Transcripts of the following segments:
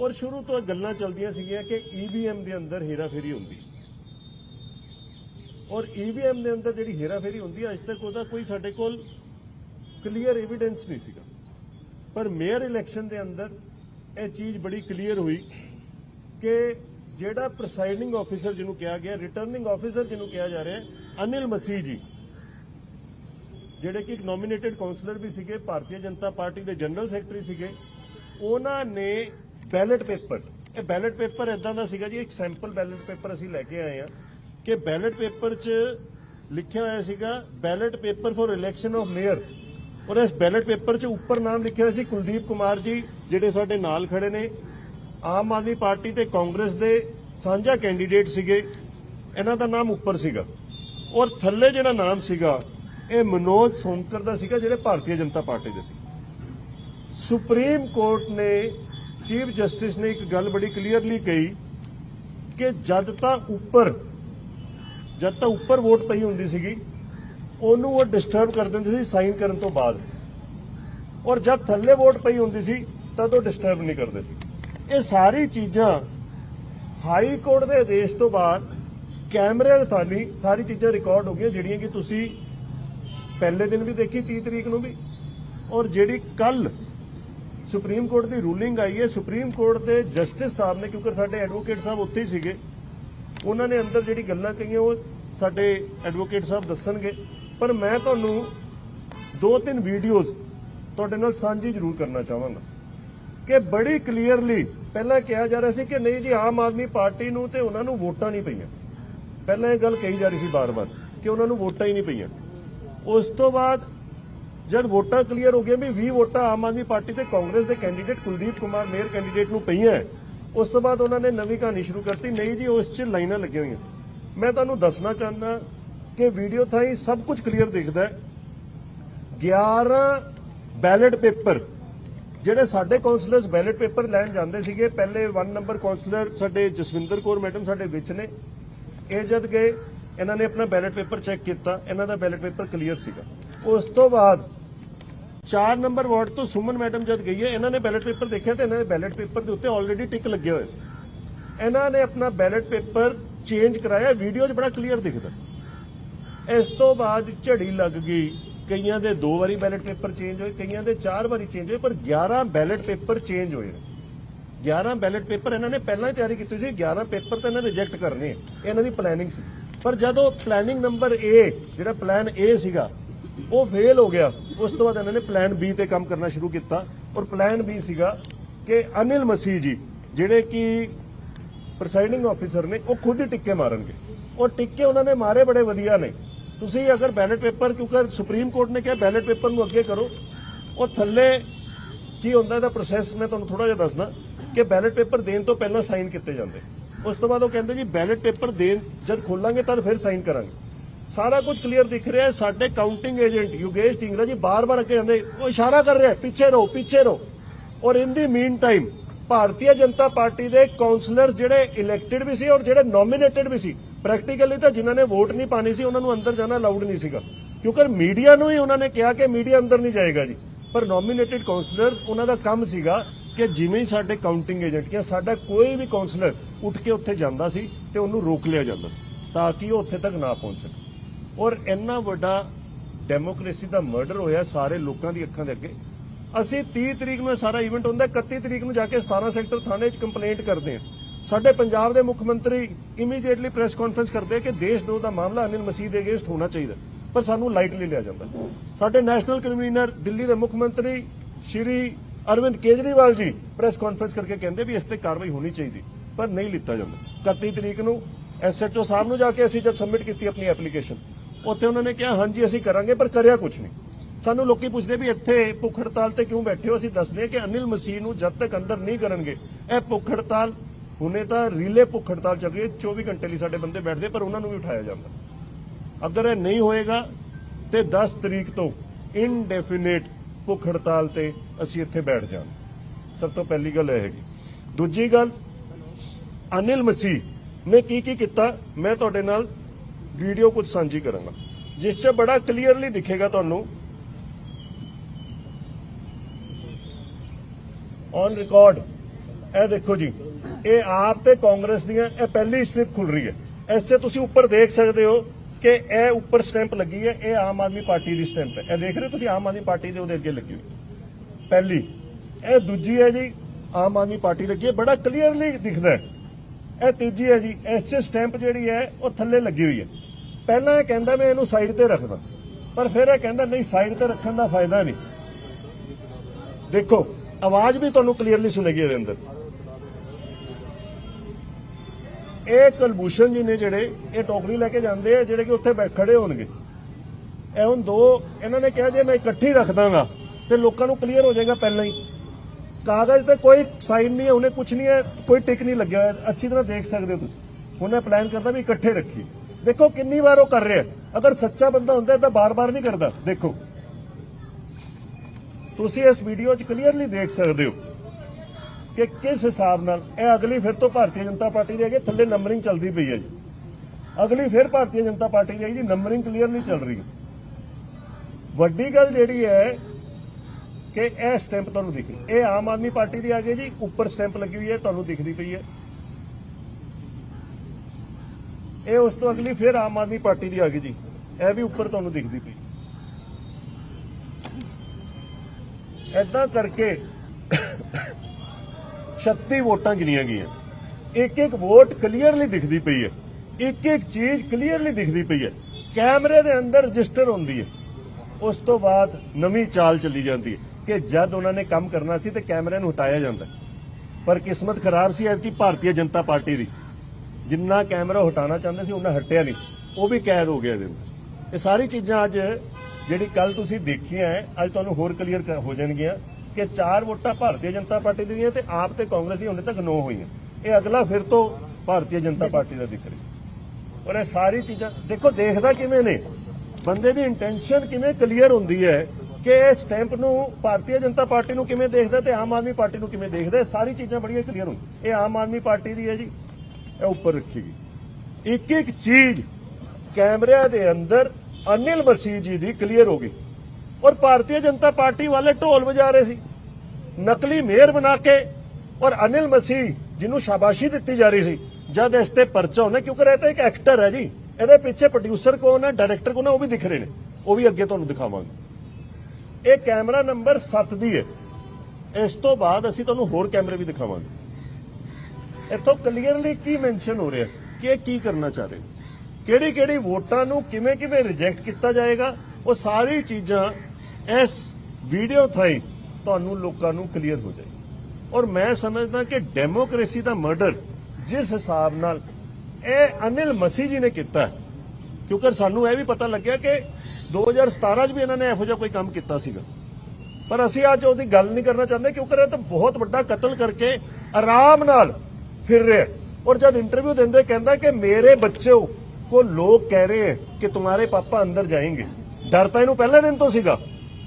ਔਰ ਸ਼ੁਰੂ ਤੋਂ ਇਹ ਗੱਲਾਂ ਚੱਲਦੀਆਂ ਸੀਗੀਆਂ ਕਿ ਈਵੀਐਮ ਦੇ ਅੰਦਰ ਹੇਰਾਫੇਰੀ ਹੁੰਦੀ ਔਰ ਈਵੀਐਮ ਦੇ ਅੰਦਰ ਜਿਹੜੀ ਹੇਰਾਫੇਰੀ ਹੁੰਦੀ ਹੈ, ਅੱਜ ਤੱਕ ਉਹਦਾ ਕੋਈ ਸਾਡੇ ਕੋਲ ਕਲੀਅਰ ਐਵੀਡੈਂਸ ਨਹੀਂ ਸੀਗਾ। ਪਰ ਮੇਅਰ ਇਲੈਕਸ਼ਨ ਦੇ ਅੰਦਰ ਇਹ ਚੀਜ਼ ਬੜੀ ਕਲੀਅਰ ਹੋਈ ਕਿ ਜਿਹੜਾ ਪ੍ਰੈਜ਼ਾਈਡਿੰਗ ਆਫੀਸਰ ਜਿਹਨੂੰ ਕਿਹਾ ਗਿਆ ਰਿਟਰਨਿੰਗ ਆਫੀਸਰ ਜਿਹਨੂੰ ਕਿਹਾ ਜਾ ਰਿਹਾ ਅਨਿਲ ਮਸੀਹ ਜੀ ਜਿਹੜੇ ਕਿ ਇੱਕ ਨੋਮੀਨੇਟਡ ਕਾਉਂਸਲਰ ਵੀ ਸੀਗੇ ਭਾਰਤੀ ਜਨਤਾ ਪਾਰਟੀ ਦੇ ਜਨਰਲ ਸੈਕਟਰੀ ਸੀਗੇ ਉਹਨਾਂ ਨੇ ਬੈਲਟ ਪੇਪਰ, ਇਹ ਬੈਲਟ ਪੇਪਰ ਇਦਾਂ ਦਾ ਸੀਗਾ ਜੀ, ਇੱਕ ਸੈਂਪਲ ਬੈਲਟ ਪੇਪਰ ਅਸੀਂ ਲੈ ਕੇ ਆਏ ਆ ਕਿ ਬੈਲਟ ਪੇਪਰ 'ਚ ਲਿਖਿਆ ਹੋਇਆ ਸੀਗਾ, ballot paper for election of mayor ਔਰ ਇਸ ਬੈਲਟ ਪੇਪਰ 'ਚ ਉੱਪਰ ਨਾਮ ਲਿਖਿਆ ਹੋਇਆ ਸੀ ਕੁਲਦੀਪ ਕੁਮਾਰ ਜੀ, ਜਿਹੜੇ ਸਾਡੇ ਨਾਲ ਖੜੇ ਨੇ। ਆਮ ਆਦਮੀ ਪਾਰਟੀ ਤੇ ਕਾਂਗਰਸ ਦੇ ਸਾਂਝਾ ਕੈਂਡੀਡੇਟ ਸੀਗੇ, ਇਹਨਾਂ ਦਾ ਨਾਮ ਉੱਪਰ ਸੀਗਾ। ਔਰ ਥੱਲੇ ਜਿਹੜਾ ਨਾਮ ਸੀਗਾ, ਇਹ ਮਨੋਜ ਸੋਮਕਰ ਦਾ ਸੀਗਾ, ਜਿਹੜੇ ਭਾਰਤੀ ਜਨਤਾ ਪਾਰਟੀ ਦੇ ਸੀ। ਸੁਪਰੀਮ ਕੋਰਟ ਨੇ ਚੀਫ ਜਸਟਿਸ ਨੇ ਇੱਕ ਗੱਲ ਬੜੀ ਕਲੀਅਰਲੀ ਕਹੀ ਕਿ ਜਦ ਤਾਂ ਉੱਪਰ, ਜਦ ਤਾਂ ਉੱਪਰ ਵੋਟ ਪਈ ਹੁੰਦੀ ਸੀਗੀ, ਉਹਨੂੰ ਉਹ ਡਿਸਟਰਬ ਕਰ ਦਿੰਦੇ ਸੀ ਸਾਈਨ ਕਰਨ ਤੋਂ ਬਾਅਦ। ਔਰ ਜਦ ਥੱਲੇ ਵੋਟ ਪਈ ਹੁੰਦੀ ਸੀ, ਤਦ ਉਹ ਡਿਸਟਰਬ ਨਹੀਂ ਕਰਦੇ ਸੀ। ਇਹ ਸਾਰੀ ਚੀਜ਼ਾਂ ਹਾਈ ਕੋਰਟ ਦੇ ਆਦੇਸ਼ ਤੋਂ ਬਾਅਦ ਕੈਮਰੇ ਦੇ ਥਾਨੀ ਸਾਰੀ ਚੀਜ਼ਾਂ ਰਿਕਾਰਡ ਹੋ ਗਈਆਂ, ਜਿਹੜੀਆਂ ਕਿ ਤੁਸੀਂ ਪਹਿਲੇ ਦਿਨ ਵੀ ਦੇਖੀ 30 ਤਰੀਕ ਨੂੰ ਵੀ। ਔਰ ਜਿਹੜੀ ਕੱਲ ਸੁਪਰੀਮ ਕੋਰਟ ਦੀ ਰੂਲਿੰਗ ਆਈ ਹੈ। ਸੁਪਰੀਮ ਕੋਰਟ ਦੇ ਜਸਟਿਸ ਸਾਹਿਬ ਨੇ, ਕਿਉਂਕਿ ਸਾਡੇ ਐਡਵੋਕੇਟ ਸਾਹਿਬ ਉੱਥੇ ਹੀ ਸੀਗੇ, ਉਹਨਾਂ ਨੇ ਅੰਦਰ ਜਿਹੜੀ ਗੱਲਾਂ ਕਹੀਆਂ, ਉਹ ਸਾਡੇ ਐਡਵੋਕੇਟ ਸਾਹਿਬ ਦੱਸਣਗੇ। ਪਰ ਮੈਂ ਤੁਹਾਨੂੰ ਦੋ ਤਿੰਨ ਵੀਡੀਓਜ਼ ਤੁਹਾਡੇ ਨਾਲ ਸਾਂਝੀ ਜ਼ਰੂਰ ਕਰਨਾ ਚਾਹਾਂਗਾ ਕਿ ਬੜੀ ਕਲੀਅਰਲੀ ਪਹਿਲਾਂ ਕਿਹਾ ਜਾ ਰਿਹਾ ਸੀ ਕਿ ਨਹੀਂ ਜੀ, ਆਮ ਆਦਮੀ ਪਾਰਟੀ ਨੂੰ ਤੇ ਉਹਨਾਂ ਨੂੰ ਵੋਟਾਂ ਨਹੀਂ ਪਈਆਂ। ਪਹਿਲਾਂ ਇਹ ਗੱਲ ਕਹੀ ਜਾ ਰਹੀ ਸੀ ਬਾਰ-ਬਾਰ ਕਿ ਉਹਨਾਂ ਨੂੰ ਵੋਟਾਂ ਹੀ ਨਹੀਂ ਪਈਆਂ। ਉਸ ਤੋਂ ਬਾਅਦ ਜਦ ਵੋਟਾਂ ਕਲੀਅਰ ਹੋ ਗਈਆਂ ਵੀ 20 ਵੋਟਾਂ ਆਮ ਆਦਮੀ ਪਾਰਟੀ ਤੇ ਕਾਂਗਰਸ ਦੇ candidate Kuldeep Kumar mayor candidate ਨੂੰ ਪਈਆਂ ਉਸ ਤੋਂ ਬਾਅਦ ਉਹਨਾਂ ਨੇ ਨਵੀਂ ਕਹਾਣੀ ਸ਼ੁਰੂ ਕਰਤੀ। ਨਹੀਂ ਜੀ, ਉਸ 'ਚ ਲਾਈਨਾਂ ਲੱਗੀਆਂ ਹੋਈਆਂ ਸੀ। ਮੈਂ ਤੁਹਾਨੂੰ ਦੱਸਣਾ ਚਾਹੁੰਦਾ ਕਿ ਵੀਡੀਓ ਥਾਈ ਸਭ ਕੁਝ ਕਲੀਅਰ ਦਿਖਦਾ ਹੈ। 11 ਬੈਲਟ ਪੇਪਰ ਜਿਹੜੇ ਸਾਡੇ ਕਾਉਂਸਲਰਸ ਬੈਲਟ ਪੇਪਰ ਲੈਣ ਜਾਂਦੇ ਸੀਗੇ, ਪਹਿਲੇ 1 ਨੰਬਰ ਕਾਉਂਸਲਰ ਸਾਡੇ ਜਸਵਿੰਦਰ ਕੌਰ ਮੈਡਮ ਸਾਡੇ ਵਿੱਚ ਨੇ। ਇਹ ਜਦ ਗਏ, ਇਹਨਾਂ ਨੇ ਆਪਣਾ ਬੈਲਟ ਪੇਪਰ ਚੈੱਕ ਕੀਤਾ, ਇਹਨਾਂ ਦਾ ਬੈਲਟ ਪੇਪਰ ਕਲੀਅਰ ਸੀਗਾ। ਉਸ ਤੋਂ ਬਾਅਦ 4 ਨੰਬਰ ਵਾਰਡ ਤੋਂ ਸੁਮਨ ਮੈਡਮ ਜਦ ਗਈ ਹੈ, ਇਹਨਾਂ ਨੇ ਬੈਲਟ ਪੇਪਰ ਦੇਖਿਆ ਤੇ ਇਹਨਾਂ ਦੇ ਬੈਲਟ ਪੇਪਰ ਦੇ ਉੱਤੇ ਆਲਰੇਡੀ ਟਿਕ ਲੱਗੇ ਹੋਏ ਸੀ। ਇਹਨਾਂ ਨੇ ਆਪਣਾ ਬੈਲਟ ਪੇਪਰ ਚੇਂਜ ਕਰਾਇਆ ਵੀਡੀਓ 'ਚ ਬੜਾ ਕਲੀਅਰ ਦਿਖਦਾ। ਇਸ ਤੋਂ ਬਾਅਦ ਝੜੀ ਲੱਗ ਗਈ, ਕਈਆਂ ਦੇ ਦੋ ਵਾਰੀ ਬੈਲਟ ਪੇਪਰ ਚੇਂਜ ਹੋਏ, ਕਈਆਂ ਦੇ ਚਾਰ ਵਾਰੀ ਚੇਂਜ ਹੋਏ, ਪਰ 11 ਬੈਲਟ ਪੇਪਰ ਚੇਂਜ ਹੋਏ ਨੇ। 11 ਬੈਲਟ ਪੇਪਰ ਇਹਨਾਂ ਨੇ ਪਹਿਲਾਂ ਹੀ ਤਿਆਰੀ ਕੀਤੀ ਸੀ 11 ਪੇਪਰ ਤਾਂ ਇਹਨਾਂ ਨੇ ਰਿਜੈਕਟ ਕਰਨੇ, ਇਹਨਾਂ ਦੀ ਪਲੈਨਿੰਗ ਸੀ। ਪਰ ਜਦੋਂ ਪਲੈਨਿੰਗ ਨੰਬਰ A, ਜਿਹੜਾ ਪਲਾਨ A ਸੀਗਾ ਉਹ ਫੇਲ ਹੋ ਗਿਆ। ਉਸ ਤੋਂ ਬਾਅਦ ਇਹਨਾਂ ਨੇ ਪਲਾਨ ਬੀ ਤੇ ਕੰਮ ਕਰਨਾ ਸ਼ੁਰੂ ਕੀਤਾ। ਔਰ ਪਲਾਨ ਬੀ ਸੀਗਾ ਕਿ ਅਨਿਲ ਮਸੀਹ ਜੀ, ਜਿਹੜੇ ਕਿ ਪ੍ਰੈਜ਼ਾਈਡਿੰਗ ਆਫੀਸਰ ਨੇ, ਉਹ ਖੁਦ ਹੀ ਟਿੱਕੇ ਮਾਰਨਗੇ। ਉਹ ਟਿੱਕੇ ਉਹਨਾਂ ਨੇ ਮਾਰੇ, ਬੜੇ ਵਧੀਆ ਨੇ। ਤੁਸੀਂ ਅਗਰ ਬੈਲਟ ਪੇਪਰ ਕਿਉਂਕਿ ਸੁਪਰੀਮ ਕੋਰਟ ਨੇ ਕਿਹਾ ਬੈਲਟ ਪੇਪਰ ਨੂੰ ਅੱਗੇ ਕਰੋ। ਉਹ ਥੱਲੇ ਕੀ ਹੁੰਦਾ, ਇਹਦਾ ਪ੍ਰੋਸੈਸ ਮੈਂ ਤੁਹਾਨੂੰ ਥੋੜਾ ਜਿਹਾ ਦੱਸਦਾ ਕਿ ਬੈਲਟ ਪੇਪਰ ਦੇਣ ਤੋਂ ਪਹਿਲਾਂ ਸਾਈਨ ਕੀਤੇ ਜਾਂਦੇ। ਉਸ ਤੋਂ ਬਾਅਦ ਉਹ ਕਹਿੰਦੇ ਜੀ ਬੈਲਟ ਪੇਪਰ ਦੇਣ ਜਦ ਖੋਲਾਂਗੇ, ਤਦ ਫਿਰ ਸਾਈਨ ਕਰਾਂਗੇ। ਸਾਰਾ ਕੁਝ ਕਲੀਅਰ ਦਿਖ ਰਿਹਾ ਹੈ। ਸਾਡੇ ਕਾਊਂਟਿੰਗ ਏਜੰਟ ਯੋਗੇਸ਼ ਢਿੰਗਰਾ ਜੀ ਬਾਰ-ਬਾਰ ਅੱਗੇ ਜਾਂਦੇ, ਉਹ ਇਸ਼ਾਰਾ ਕਰ ਰਿਹਾ ਪਿੱਛੇ ਰਹੋ ਪਿੱਛੇ ਰਹੋ। ਔਰ in the meantime Bharatiya Janata Party ਦੇ ਕਾਉਂਸਲਰ ਜਿਹੜੇ ਇਲੈਕਟਿਡ ਵੀ ਸੀ ਔਰ ਜਿਹੜੇ ਨੋਮੀਨੇਟਿਡ ਵੀ ਸੀ ਪ੍ਰੈਕਟੀਕਲੀ ਤਾਂ ਜਿਨ੍ਹਾਂ ਨੇ ਵੋਟ ਨਹੀਂ ਪਾਣੀ ਸੀ, ਉਹਨਾਂ ਨੂੰ ਅੰਦਰ ਜਾਣਾ ਅਲਾਉਡ ਨਹੀਂ ਸੀਗਾ। ਕਿਉਂਕਿ ਮੀਡੀਆ ਨੂੰ ਹੀ ਉਹਨਾਂ ਨੇ ਕਿਹਾ ਕਿ ਮੀਡੀਆ ਅੰਦਰ ਨਹੀਂ ਜਾਏਗਾ ਜੀ। ਪਰ ਨੋਮੀਨੇਟਿਡ ਕਾਉਂਸਲਰ ਉਹਨਾਂ ਦਾ ਕੰਮ ਸੀਗਾ ਕਿ ਜਿਵੇਂ ਹੀ ਸਾਡੇ ਕਾਊਂਟਿੰਗ ਏਜੰਟ ਜਾਂ ਸਾਡਾ ਕੋਈ ਵੀ ਕਾਉਂਸਲਰ ਉੱਠ ਕੇ ਉੱਥੇ ਜਾਂਦਾ ਸੀ ਤੇ ਉਹਨੂੰ ਰੋਕ ਲਿਆ ਜਾਂਦਾ ਸੀ, ਤਾਂ ਕਿ ਉਹ ਉੱਥੇ ਤੱਕ ਨਾ ਪਹੁੰਚ ਸਕੇ ਔਰ ਇੰਨਾ ਵੱਡਾ ਡੈਮੋਕ੍ਰੇਸੀ ਦਾ ਮਰਡਰ ਹੋਇਆ ਸਾਰੇ ਲੋਕਾਂ ਦੀ ਅੱਖਾਂ ਦੇ ਅੱਗੇ। ਅਸੀਂ 30 ਤਰੀਕ ਨੂੰ ਸਾਰਾ ਇਵੈਂਟ ਹੁੰਦਾ 31 ਤਰੀਕ ਨੂੰ ਜਾ ਕੇ 17 ਸੈਕਟਰ ਥਾਣੇ 'ਚ ਕੰਪਲੇਂਟ ਕਰਦੇ ਹਾਂ। ਸਾਡੇ ਪੰਜਾਬ ਦੇ ਮੁੱਖ ਮੰਤਰੀ ਇਮੀਡੀਏਟਲੀ ਪ੍ਰੈਸ ਕਾਨਫਰੰਸ ਕਰਦੇ ਕਿ ਦੇਸ਼ ਦੋ ਦਾ ਮਾਮਲਾ ਅਨਿਲ ਮਸੀਹ ਦੇ ਅਗੇਂਸਟ ਹੋਣਾ ਚਾਹੀਦਾ ਪਰ ਸਾਨੂੰ ਲਾਈਟਲੀ ਲਿਆ ਜਾਂਦਾ ਸਾਡੇ ਨੈਸ਼ਨਲ ਕਨਵੀਨਰ ਦਿੱਲੀ ਦੇ ਮੁੱਖ ਮੰਤਰੀ ਸ਼੍ਰੀ ਅਰਵਿੰਦ ਕੇਜਰੀਵਾਲ ਜੀ ਪ੍ਰੈਸ ਕਾਨਫਰੰਸ ਕਰਕੇ ਕਹਿੰਦੇ ਵੀ ਇਸ ਤੇ ਕਾਰਵਾਈ ਹੋਣੀ ਚਾਹੀਦੀ, ਪਰ ਨਹੀਂ ਲਿੱਤਾ ਜਾਂਦਾ। 31 ਤਰੀਕ ਨੂੰ ਐਸਐਚਓ ਸਾਹਿਬ ਨੂੰ ਜਾ ਕੇ ਅਸੀਂ ਜਦ ਸਬਮਿਟ ਕੀਤੀ ਆਪਣੀ ਐਪਲੀਕੇਸ਼ਨ ਉੱਥੇ ਉਹਨਾਂ ਨੇ ਕਿਹਾ, ਹਾਂਜੀ, ਅਸੀਂ ਕਰਾਂਗੇ, ਪਰ ਕਰਿਆ ਕੁਝ ਨਹੀਂ। ਸਾਨੂੰ ਲੋਕੀ ਪੁੱਛਦੇ ਵੀ ਇੱਥੇ ਭੁੱਖ ਹੜਤਾਲ ਤੇ ਕਿਉਂ ਬੈਠੇ ਹੋ? ਅਸੀਂ ਦੱਸਦੇ ਹਾਂ ਕਿ ਅਨਿਲ ਮਸੀਹ ਨੂੰ ਜਦ ਤੱਕ ਅੰਦਰ ਨਹੀਂ ਕਰਨਗੇ, ਇਹ ਭੁੱਖ ਹੜਤਾਲ, ਹੁਣੇ ਤਾਂ ਰੀਲੇ ਭੁੱਖ ਹੜਤਾਲ ਚੱਲ ਰਹੀ ਹੈ 24 ਘੰਟੇ ਲਈ ਸਾਡੇ ਬੰਦੇ ਬੈਠਦੇ, ਪਰ ਉਹਨਾਂ ਨੂੰ ਵੀ ਉਠਾਇਆ ਜਾਂਦਾ। ਅਗਰ ਇਹ ਨਹੀਂ ਹੋਏਗਾ, ਤੇ 10 ਤਰੀਕ ਤੋਂ ਇਨਡੈਫੀਨਿਟ ਭੁੱਖ ਹੜਤਾਲ ਤੇ ਅਸੀਂ ਇੱਥੇ ਬੈਠ ਜਾਵਾਂਗੇ ਸਭ ਤੋਂ ਪਹਿਲੀ ਗੱਲ ਇਹ ਹੈਗੀ। ਦੂਜੀ ਗੱਲ, ਅਨਿਲ ਮਸੀਹ ਨੇ ਕੀ ਕੀ ਕੀਤਾ? ਮੈਂ ਤੁਹਾਡੇ ਨਾਲ ਵੀਡੀਓ ਕੁਝ ਸਾਂਝੀ ਕਰਾਂਗਾ। ਜਿਸ 'ਚ ਬੜਾ ਕਲੀਅਰਲੀ ਦਿਖੇਗਾ ਤੁਹਾਨੂੰ। ਔਨ ਰਿਕਾਰਡ ਇਹ ਦੇਖੋ ਜੀ, ਇਹ ਆਪ ਤੇ ਕਾਂਗਰਸ ਦੀਆਂ, ਇਹ ਪਹਿਲੀ ਸਲਿੱਪ ਖੁੱਲ ਰਹੀ ਹੈ। ਇਸ 'ਚ ਤੁਸੀਂ ਉੱਪਰ ਦੇਖ ਸਕਦੇ ਹੋ ਕਿ ਇਹ ਉੱਪਰ ਸਟੈਂਪ ਲੱਗੀ ਹੈ, ਇਹ ਆਮ ਆਦਮੀ ਪਾਰਟੀ ਦੀ ਸਟੈਂਪ ਹੈ। ਇਹ ਦੇਖ ਰਹੇ ਹੋ ਤੁਸੀਂ, ਆਮ ਆਦਮੀ ਪਾਰਟੀ ਦੇ ਉਹਦੇ ਅੱਗੇ ਲੱਗੀ ਹੋਈ। ਪਹਿਲੀ, ਇਹ ਦੂਜੀ ਹੈ ਜੀ, ਆਮ ਆਦਮੀ ਪਾਰਟੀ ਲੱਗੀ ਹੈ, ਬੜਾ ਕਲੀਅਰਲੀ ਦਿਖਦਾ ਹੈ। ਇਹ ਤੀਜੀ ਹੈ ਜੀ, ਇਸ 'ਚ ਸਟੈਂਪ ਜਿਹੜੀ ਹੈ, ਉਹ ਥੱਲੇ ਲੱਗੀ ਹੋਈ ਹੈ। ਪਹਿਲਾਂ ਇਹ ਕਹਿੰਦਾ ਮੈਂ ਇਹਨੂੰ ਸਾਈਡ ਤੇ ਰੱਖਦਾ, ਪਰ ਫਿਰ ਇਹ ਕਹਿੰਦਾ ਨਹੀਂ ਸਾਈਡ ਤੇ ਰੱਖਣ ਦਾ ਫਾਇਦਾ ਨਹੀਂ। ਦੇਖੋ, ਆਵਾਜ਼ ਵੀ ਤੁਹਾਨੂੰ ਕਲੀਅਰਲੀ ਸੁਣੇਗੀ ਇਹਦੇ ਅੰਦਰ। ਇਹ ਕੁਲਭੂਸ਼ਣ ਜੀ ਨੇ ਜਿਹੜੇ, ਇਹ ਟੋਕਰੀ ਲੈ ਕੇ ਜਾਂਦੇ ਆ, ਜਿਹੜੇ ਕਿ ਉੱਥੇ ਬੈਠ ਖੜੇ ਹੋਣਗੇ। ਇਹ ਹੁਣ ਦੋ, ਇਹਨਾਂ ਨੇ ਕਿਹਾ ਜੇ ਮੈਂ ਇਕੱਠੀ ਰੱਖ ਦਾਂਗਾ ਤੇ ਲੋਕਾਂ ਨੂੰ ਕਲੀਅਰ ਹੋ ਜਾਏਗਾ ਪਹਿਲਾਂ ਹੀ। ਕਾਗਜ਼ ਤੇ ਕੋਈ ਸਾਈਨ ਨਹੀਂ ਹੈ, ਉਹਨੇ ਕੁਝ ਨਹੀਂ ਹੈ, ਕੋਈ ਟਿਕ ਨਹੀਂ ਲੱਗਿਆ ਅੱਛੀ ਤਰ੍ਹਾਂ ਦੇਖ ਸਕਦੇ ਹੋ ਤੁਸੀਂ। ਹੁਣ ਇਹ ਪਲਾਨ ਕਰਦਾ ਵੀ ਇਕੱਠੇ ਰੱਖੀ ਦੇਖੋ ਕਿੰਨੀ ਵਾਰ ਉਹ ਕਰ ਰਿਹਾ। ਅਗਰ ਸੱਚਾ ਬੰਦਾ ਹੁੰਦਾ ਤਾਂ ਬਾਰ-ਬਾਰ ਨਹੀਂ ਕਰਦਾ। ਦੇਖੋ। ਤੁਸੀਂ ਇਸ ਵੀਡੀਓ 'ਚ ਕਲੀਅਰਲੀ ਦੇਖ ਸਕਦੇ ਹੋ ਕਿ ਕਿਸ ਹਿਸਾਬ ਨਾਲ ਇਹ ਅਗਲੀ ਫਿਰ ਤੋਂ ਭਾਰਤੀ ਜਨਤਾ ਪਾਰਟੀ ਦੇ ਅੱਗੇ ਥੱਲੇ ਨੰਬਰਿੰਗ ਚੱਲਦੀ ਪਈ ਹੈ ਜੀ। ਅਗਲੀ ਫਿਰ ਭਾਰਤੀ ਜਨਤਾ ਪਾਰਟੀ ਦੀ ਹੈ ਜੀ ਨੰਬਰਿੰਗ ਕਲੀਅਰਲੀ ਚੱਲ ਰਹੀ ਹੈ। ਵੱਡੀ ਗੱਲ ਜਿਹੜੀ ਹੈ ਕਿ ਇਹ ਸਟੈਂਪ ਤੁਹਾਨੂੰ ਦਿਖ ਰਹੀ ਇਹ ਆਮ ਆਦਮੀ ਪਾਰਟੀ ਦੀ ਆ ਗਈ ਜੀ, ਉੱਪਰ ਸਟੈਂਪ ਲੱਗੀ ਹੋਈ ਹੈ, ਤੁਹਾਨੂੰ ਦਿਖਦੀ ਪਈ ਹੈ। ਇਹ ਉਸ ਤੋਂ ਅਗਲੀ ਫਿਰ ਆਮ ਆਦਮੀ ਪਾਰਟੀ ਦੀ ਆ ਗਈ ਜੀ। ਇਹ ਵੀ ਉੱਪਰ ਤੁਹਾਨੂੰ ਦਿਖਦੀ ਪਈ। ਐਦਾਂ ਕਰਕੇ 36 ਵੋਟਾਂ ਗਿਣੀਆਂ ਗਈਆਂ। ਇੱਕ ਇੱਕ ਵੋਟ ਕਲੀਅਰਲੀ ਦਿਖਦੀ ਪਈ ਹੈ। ਇੱਕ ਇੱਕ ਚੀਜ਼ ਕਲੀਅਰਲੀ ਦਿਖਦੀ ਪਈ ਹੈ। ਕੈਮਰੇ ਦੇ ਅੰਦਰ ਰਜਿਸਟਰ ਹੁੰਦੀ ਹੈ। ਉਸ ਤੋਂ ਬਾਅਦ ਨਵੀਂ ਚਾਲ ਚੱਲੀ ਜਾਂਦੀ ਹੈ ਕਿ ਜਦ ਉਹਨਾਂ ਨੇ ਕੰਮ ਕਰਨਾ ਸੀ ਤੇ ਕੈਮਰੇ ਨੂੰ ਹਟਾਇਆ ਜਾਂਦਾ। ਪਰ ਕਿਸਮਤ ਖਰਾਬ ਸੀ ਐਤਕੀ ਭਾਰਤੀ ਜਨਤਾ ਪਾਰਟੀ ਦੀ। ਜਿੰਨਾ ਕੈਮਰਾ ਹਟਾਉਣਾ ਚਾਹੁੰਦੇ ਸੀ, ਉਹਨਾਂ ਹਟਿਆ ਨਹੀਂ। ਉਹ ਵੀ ਕੈਦ ਹੋ ਗਿਆ ਇਹਦੇ ਅੰਦਰ ਇਹ ਸਾਰੀ ਚੀਜ਼ਾਂ ਅੱਜ ਜਿਹੜੀ ਕੱਲ ਤੁਸੀਂ ਦੇਖੀਆਂ ਅੱਜ ਤੁਹਾਨੂੰ ਹੋਰ ਕਲੀਅਰ ਹੋ ਜਾਣਗੀਆਂ ਕਿ ਚਾਰ ਵੋਟਾਂ ਭਾਰਤੀ ਜਨਤਾ ਪਾਰਟੀ ਦੀਆਂ ਤੇ ਆਪ ਤੇ ਕਾਂਗਰਸ ਦੀ ਹੁਣੇ ਤੱਕ ਨੋ ਹੋਈਆਂ। ਇਹ ਅਗਲਾ ਫਿਰ ਤੋਂ ਭਾਰਤੀ ਜਨਤਾ ਪਾਰਟੀ ਦਾ ਜ਼ਿਕਰ ਔਰ ਇਹ ਸਾਰੀ ਚੀਜ਼ਾਂ, ਦੇਖੋ ਦੇਖਦਾ ਕਿਵੇਂ ਨੇ? ਬੰਦੇ ਦੀ ਇੰਟੈਂਸ਼ਨ ਕਿਵੇਂ ਕਲੀਅਰ ਹੁੰਦੀ ਹੈ ਕਿ ਇਹ ਸਟੈਂਪ ਨੂੰ ਭਾਰਤੀ ਜਨਤਾ ਪਾਰਟੀ ਨੂੰ ਕਿਵੇਂ ਦੇਖਦਾ ਤੇ ਆਮ ਆਦਮੀ ਪਾਰਟੀ ਨੂੰ ਕਿਵੇਂ ਦੇਖਦਾ, ਇਹ ਸਾਰੀ ਚੀਜ਼ਾਂ ਬੜੀਆਂ ਕਲੀਅਰ ਹੁੰਦੀਆਂ। ਇਹ ਆਮ ਆਦਮੀ ਪਾਰਟੀ ਦੀ ਹੈ ਜੀ। ਇਹ ਉੱਪਰ ਰੱਖੀ ਗਈ ਇੱਕ ਇੱਕ ਚੀਜ਼ ਕੈਮਰਿਆਂ ਦੇ ਅੰਦਰ ਅਨਿਲ ਮਸੀਹ ਜੀ ਦੀ ਕਲੀਅਰ ਹੋ ਗਈ। ਔਰ ਭਾਰਤੀ ਜਨਤਾ ਪਾਰਟੀ ਵਾਲੇ ਢੋਲ ਵਜਾ ਰਹੇ ਸੀ। ਨਕਲੀ ਮੇਅਰ ਬਣਾ ਕੇ ਔਰ ਅਨਿਲ ਮਸੀਹ ਜਿਹਨੂੰ ਸ਼ਾਬਾਸ਼ੀ ਦਿੱਤੀ ਜਾ ਰਹੀ ਸੀ। ਜਦ ਇਸ ਤੇ ਪਰਚਾ ਹੋਣਾ, ਕਿਉਂਕਿ ਇਹ ਤਾਂ ਇੱਕ ਐਕਟਰ ਹੈ ਜੀ। ਇਹਦੇ ਪਿੱਛੇ ਪ੍ਰੋਡਿਊਸਰ ਕੌਣ ਹੈ ਡਾਇਰੈਕਟਰ ਕੌਣ ਹੈ, ਉਹ ਵੀ ਦਿਖ ਰਹੇ ਨੇ। ਉਹ ਵੀ ਅੱਗੇ ਤੁਹਾਨੂੰ ਦਿਖਾਵਾਂਗੇ। ਇਹ ਕੈਮਰਾ ਨੰਬਰ 7 ਦੀ ਹੈ। ਇਸ ਤੋਂ ਬਾਅਦ ਅਸੀਂ ਤੁਹਾਨੂੰ ਹੋਰ ਕੈਮਰੇ ਵੀ ਦਿਖਾਵਾਂਗੇ। ਇੱਥੋਂ ਕਲੀਅਰਲੀ ਕੀ ਮੈਂਸ਼ਨ ਹੋ ਰਿਹਾ? ਕਿ ਇਹ ਕੀ ਕਰਨਾ ਚਾਹ ਰਹੇ? ਕਿਹੜੀ ਕਿਹੜੀ ਵੋਟਾਂ ਨੂੰ ਕਿਵੇਂ ਕਿਵੇਂ ਰਿਜੈਕਟ ਕੀਤਾ ਜਾਏਗਾ? ਉਹ ਸਾਰੀ ਚੀਜ਼ਾਂ ਇਸ ਵੀਡੀਓ ਥਾਈ ਤੁਹਾਨੂੰ ਲੋਕਾਂ ਨੂੰ ਕਲੀਅਰ ਹੋ ਜਾਏਗੀ। ਔਰ ਮੈਂ ਸਮਝਦਾ ਕਿ ਡੈਮੋਕ੍ਰੇਸੀ ਦਾ ਮਰਡਰ ਜਿਸ ਹਿਸਾਬ ਨਾਲ ਇਹ ਅਨਿਲ ਮਸੀਹ ਜੀ ਨੇ ਕੀਤਾ ਕਿਉਂਕਿ ਸਾਨੂੰ ਇਹ ਵੀ ਪਤਾ ਲੱਗਿਆ ਕਿ 2017 'ਚ ਵੀ ਇਹਨਾਂ ਨੇ ਇਹੋ ਜਿਹਾ ਕੋਈ ਕੰਮ ਕੀਤਾ ਸੀਗਾ। ਪਰ ਅਸੀਂ ਅੱਜ ਉਹਦੀ ਗੱਲ ਨਹੀਂ ਕਰਨਾ ਚਾਹੁੰਦੇ, ਕਿਉਂਕਿ ਇਹ ਤਾਂ ਬਹੁਤ ਵੱਡਾ ਕਤਲ ਕਰਕੇ ਆਰਾਮ ਨਾਲ ਫਿਰ ਰਿਹਾ ਹੈ। ਔਰ ਜਦ ਇੰਟਰਵਿਊ ਦਿੰਦੇ ਕਹਿੰਦਾ ਕਿ ਮੇਰੇ ਬੱਚੇ ਕੋ ਲੋਕ ਕਹਿ ਰਹੇ ਹੈ ਕਿ ਤੁਹਾਡੇ ਪਾਪਾ ਅੰਦਰ ਜਾਏंगे ਡਰ ਤਾਂ ਇਹਨੂੰ ਪਹਿਲੇ ਦਿਨ ਤੋਂ ਸੀਗਾ।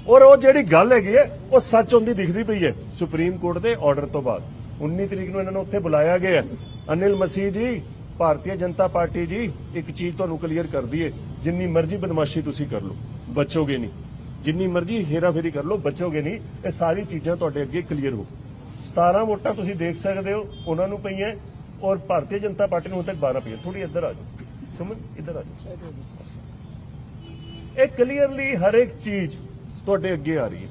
ਔਰ ਉਹ ਜਿਹੜੀ ਗੱਲ ਹੈਗੀ ਹੈ, ਉਹ ਸੱਚ ਹੁੰਦੀ ਦਿਖਦੀ ਪਈ ਹੈ ਸੁਪਰੀਮ ਕੋਰਟ ਦੇ ਆਰਡਰ ਤੋਂ ਬਾਅਦ। 19 ਤਰੀਕ ਨੂੰ ਇਹਨਾਂ ਨੂੰ ਉੱਥੇ ਬੁਲਾਇਆ ਗਿਆ ਅਨਿਲ ਮਸੀਹ ਜੀ, ਭਾਰਤੀ ਜਨਤਾ ਪਾਰਟੀ ਜੀ, ਇੱਕ ਚੀਜ਼ ਤੁਹਾਨੂੰ ਕਲੀਅਰ ਕਰ ਦਈਏ, ਜਿੰਨੀ ਮਰਜ਼ੀ ਬਦਮਾਸ਼ੀ ਤੁਸੀਂ ਕਰ ਲਓ, ਬਚੋਗੇ ਨਹੀਂ। ਜਿੰਨੀ ਮਰਜ਼ੀ ਹੇਰਾਫੇਰੀ ਕਰ ਲਓ, ਬਚੋਗੇ ਨਹੀਂ। ਇਹ ਸਾਰੀ ਚੀਜ਼ਾਂ ਤੁਹਾਡੇ ਅੱਗੇ ਕਲੀਅਰ ਹੋ 17 ਵੋਟਾਂ ਤੁਸੀਂ ਦੇਖ ਸਕਦੇ ਹੋ, ਉਹਨਾਂ ਨੂੰ ਪਈਆਂ ਔਰ ਭਾਰਤੀ ਜਨਤਾ ਪਾਰਟੀ ਨੂੰ ਹੁਣ ਤੱਕ 12 ਪਈਆਂ। ਥੋੜੀ ਇੱਧਰ ਆ ਜਾਓ। ਸੁਮਨ ਇੱਧਰ ਆ ਜਾਓ। ਇਹ ਕਲੀਅਰਲੀ ਹਰ ਇੱਕ ਚੀਜ਼ ਤੁਹਾਡੇ ਅੱਗੇ ਆ ਰਹੀ ਹੈ।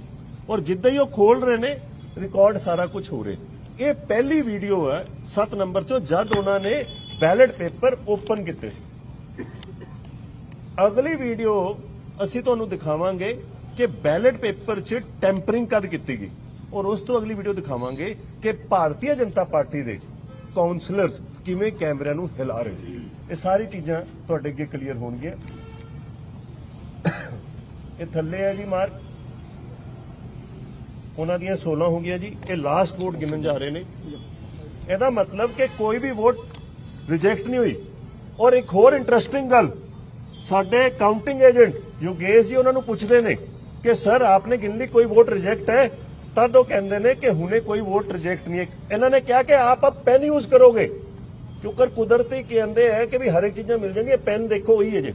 ਔਰ ਜਿੱਦਾਂ ਹੀ ਉਹ ਖੋਲ ਰਹੇ ਨੇ ਰਿਕਾਰਡ ਸਾਰਾ ਕੁਝ ਹੋ ਰਿਹਾ ਇਹ ਪਹਿਲੀ ਵੀਡੀਓ ਹੈ 7 ਨੰਬਰ ਚੋਂ ਜਦ ਉਹਨਾਂ ਨੇ ਬੈਲਟ ਪੇਪਰ ਓਪਨ ਕੀਤੇ ਸੀ। ਅਗਲੀ ਵੀਡੀਓ ਅਸੀਂ ਤੁਹਾਨੂੰ ਦਿਖਾਵਾਂਗੇ ਕਿ ਬੈਲਟ ਪੇਪਰ 'ਚ ਟੈਂਪਰਿੰਗ ਕਦ ਕੀਤੀ ਗਈ। ਔਰ ਉਸ ਤੋਂ ਅਗਲੀ ਵੀਡੀਓ ਦਿਖਾਵਾਂਗੇ ਕਿ ਭਾਰਤੀ ਜਨਤਾ ਪਾਰਟੀ ਦੇ ਕਾਉਂਸਲਰਸ ਕਿਵੇਂ ਕੈਮਰਿਆਂ ਨੂੰ ਹਿਲਾ ਰਹੇ ਸੀ। ਇਹ ਸਾਰੀ ਚੀਜ਼ਾਂ ਤੁਹਾਡੇ ਅੱਗੇ ਕਲੀਅਰ ਹੋਣਗੀਆਂ। ਇਹ ਥੱਲੇ ਹੈ ਜੀ ਮਾਰਕ। ਉਹਨਾਂ ਦੀਆਂ 16 ਹੋ ਗਈਆਂ ਜੀ। ਇਹ ਲਾਸਟ ਵੋਟ ਗਿਣਨ ਜਾ ਰਹੇ ਨੇ। ਇਹਦਾ ਮਤਲਬ ਕਿ ਕੋਈ ਵੀ ਵੋਟ ਰਿਜੈਕਟ ਨਹੀਂ ਹੋਈ। ਔਰ ਇੱਕ ਹੋਰ ਇੰਟਰਸਟਿੰਗ ਗੱਲ, ਸਾਡੇ ਕਾਊਂਟਿੰਗ ਏਜੰਟ ਯੋਗੇਸ਼ ਜੀ ਉਹਨਾਂ ਨੂੰ ਪੁੱਛਦੇ ਨੇ ਕਿ ਸਰ ਆਪਨੇ ਗਿਣ ਲਈ ਕੋਈ ਵੋਟ ਰਿਜੈਕਟ ਹੈ? ਤਦ ਉਹ ਕਹਿੰਦੇ ਨੇ ਕਿ ਹੁਣੇ ਕੋਈ ਵੋਟ ਰਿਜੈਕਟ ਨਹੀਂ ਹੈ। ਇਹਨਾਂ ਨੇ ਕਿਹਾ ਕਿ ਆਪ ਆਪ ਪੈਨ ਯੂਜ਼ ਕਰੋਗੇ। ਕਿਉਂਕਿ ਕੁਦਰਤੀ ਕਹਿੰਦੇ ਹੈ ਕਿ ਵੀ ਹਰ ਇੱਕ ਚੀਜ਼ਾਂ ਮਿਲ ਜਾਣਗੀਆਂ ਪੈਨ ਦੇਖੋ ਉਹੀ ਹੈ ਜੇ।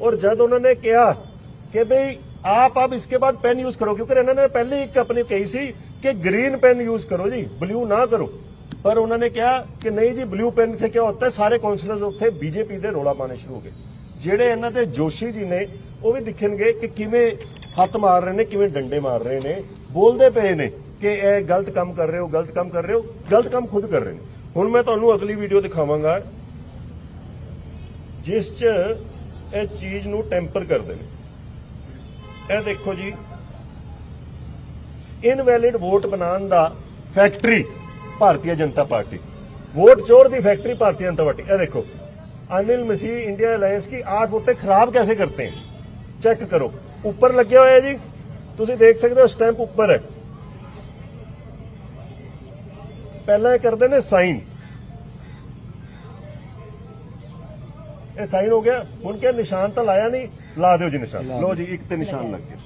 ਔਰ ਜਦ ਉਹਨਾਂ ਨੇ ਕਿਹਾ ਕਿ ਭਈ आप अब इसके बाद पेन यूज करो क्योंकि इन्होंने पहले ही अपनी कही सी कि ग्रीन पेन यूज करो जी ब्लू ना करो पर उन्होंने कहा कि नहीं जी ब्लू पेन से क्या होता है सारे काउंसलर्स ਉੱਥੇ ਬੀਜੇਪੀ ਦੇ ਰੋਲਾ ਪਾਣੇ ਸ਼ੁਰੂ ਹੋ ਗਏ। ਜਿਹੜੇ ਇਹਨਾਂ ਦੇ ਜੋਸ਼ੀ ਜੀ ਨੇ, ਉਹ ਵੀ ਦਿਖਣਗੇ ਕਿ ਕਿਵੇਂ ਹੱਥ ਮਾਰ ਰਹੇ ਨੇ, ਕਿਵੇਂ ਡੰਡੇ ਮਾਰ ਰਹੇ ਨੇ। ਬੋਲਦੇ ਪਏ ਨੇ ਕਿ ਇਹ ਗਲਤ ਕੰਮ ਕਰ ਰਹੇ ਹੋ, ਗਲਤ ਕੰਮ ਕਰ ਰਹੇ ਹੋ, ਗਲਤ ਕੰਮ ਖੁਦ ਕਰ ਰਹੇ ਨੇ। ਹੁਣ ਮੈਂ ਤੁਹਾਨੂੰ ਅਗਲੀ ਵੀਡੀਓ ਦਿਖਾਵਾਂਗਾ ਜਿਸ 'ਚ ਇਹ ਚੀਜ਼ ਨੂੰ ਟੈਂਪਰ ਕਰਦੇ ਨੇ। ਇਹ ਦੇਖੋ ਜੀ ਇਨਵੈਲਿਡ ਵੋਟ ਬਣਾਉਣ ਦਾ factory Bharatiya Janata party. Vote ਚੋਰ ਦੀ ਫੈਕਟਰੀ ਭਾਰਤੀ ਜਨਤਾ ਪਾਰਟੀ। ਇਹ ਦੇਖੋ, ਅਨਿਲ ਮਸੀਹ ਇੰਡੀਆ अलायंस की ਆਠ ਵੋਟੇ ਖਰਾਬ ਕੈਸੇ ਕਰਤੇ? हैं चेक करो ऊपर लगे हुए हैं ਤੁਸੀਂ ਦੇਖ ਸਕਦੇ ਹੋ ਸਟੈਂਪ ਉੱਪਰ ਹੈ। ਪਹਿਲਾਂ ਇਹ ਕਰਦੇ ਨੇ ਸਾਈਨ। ਇਹ ਸਾਈਨ ਹੋ ਗਿਆ। ਹੁਣ ਕਿਹਾ ਨਿਸ਼ਾਨ ਤਾਂ ਲਾਇਆ ਨਹੀਂ ਲਾ ਦਿਓ ਜੀ ਨਿਸ਼ਾਨ। ਲਓ ਜੀ ਇੱਕ ਤੇ ਨਿਸ਼ਾਨ ਲੱਗ ਗਿਆ।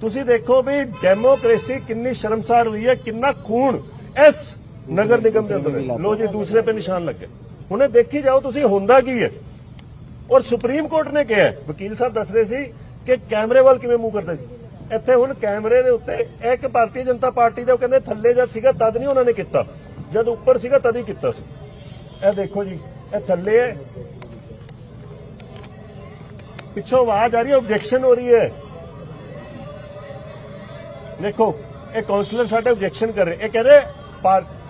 ਤੁਸੀਂ ਦੇਖੋ ਵੀ ਡੈਮੋਕ੍ਰੇਸੀ ਕਿੰਨੀ ਸ਼ਰਮਸਾਰ ਹੋਈ ਹੈ ਕਿੰਨਾ ਖੂਨ ਇਸ ਨਗਰ ਨਿਗਮ ਦੇ ਅੰਦਰ। ਲਓ ਜੀ ਦੂਸਰੇ ਤੇ ਨਿਸ਼ਾਨ ਲੱਗ ਗਿਆ। ਹੁਣ ਇਹ ਦੇਖੀ ਜਾਓ ਤੁਸੀਂ ਹੁੰਦਾ ਕੀ ਹੈ? ਔਰ ਸੁਪਰੀਮ ਕੋਰਟ ਨੇ ਕਿਹਾ ਵਕੀਲ ਸਾਹਿਬ ਦੱਸ ਰਹੇ ਸੀ ਕਿ ਕੈਮਰੇ ਵੱਲ ਕਿਵੇਂ ਮੂਵ ਕਰਦੇ ਸੀ? ਇੱਥੇ ਹੁਣ ਕੈਮਰੇ ਦੇ ਉੱਤੇ ਇੱਕ ਭਾਰਤੀ ਜਨਤਾ ਪਾਰਟੀ ਦੇ ਉਹ ਕਹਿੰਦੇ ਥੱਲੇ ਜਦ ਸੀਗਾ ਤਦ ਨਹੀਂ ਉਹਨਾਂ ਨੇ ਕੀਤਾ। ਜਦ ਉੱਪਰ ਸੀਗਾ ਤਦ ਹੀ ਕੀਤਾ ਸੀ। ਇਹ ਦੇਖੋ ਜੀ, ਇਹ ਥੱਲੇ ਹੈ। ਪਿੱਛੋਂ ਆਵਾਜ਼ ਆ ਰਹੀ ਹੈ ਆਬਜੈਕਸ਼ਨ ਹੋ ਰਹੀ ਹੈ। ਦੇਖੋ, ਇਹ ਕਾਉਂਸਲਰ ਸਾਡੇ ਆਬਜੈਕਸ਼ਨ ਕਰ ਰਹੇ ਇਹ ਕਹਿੰਦੇ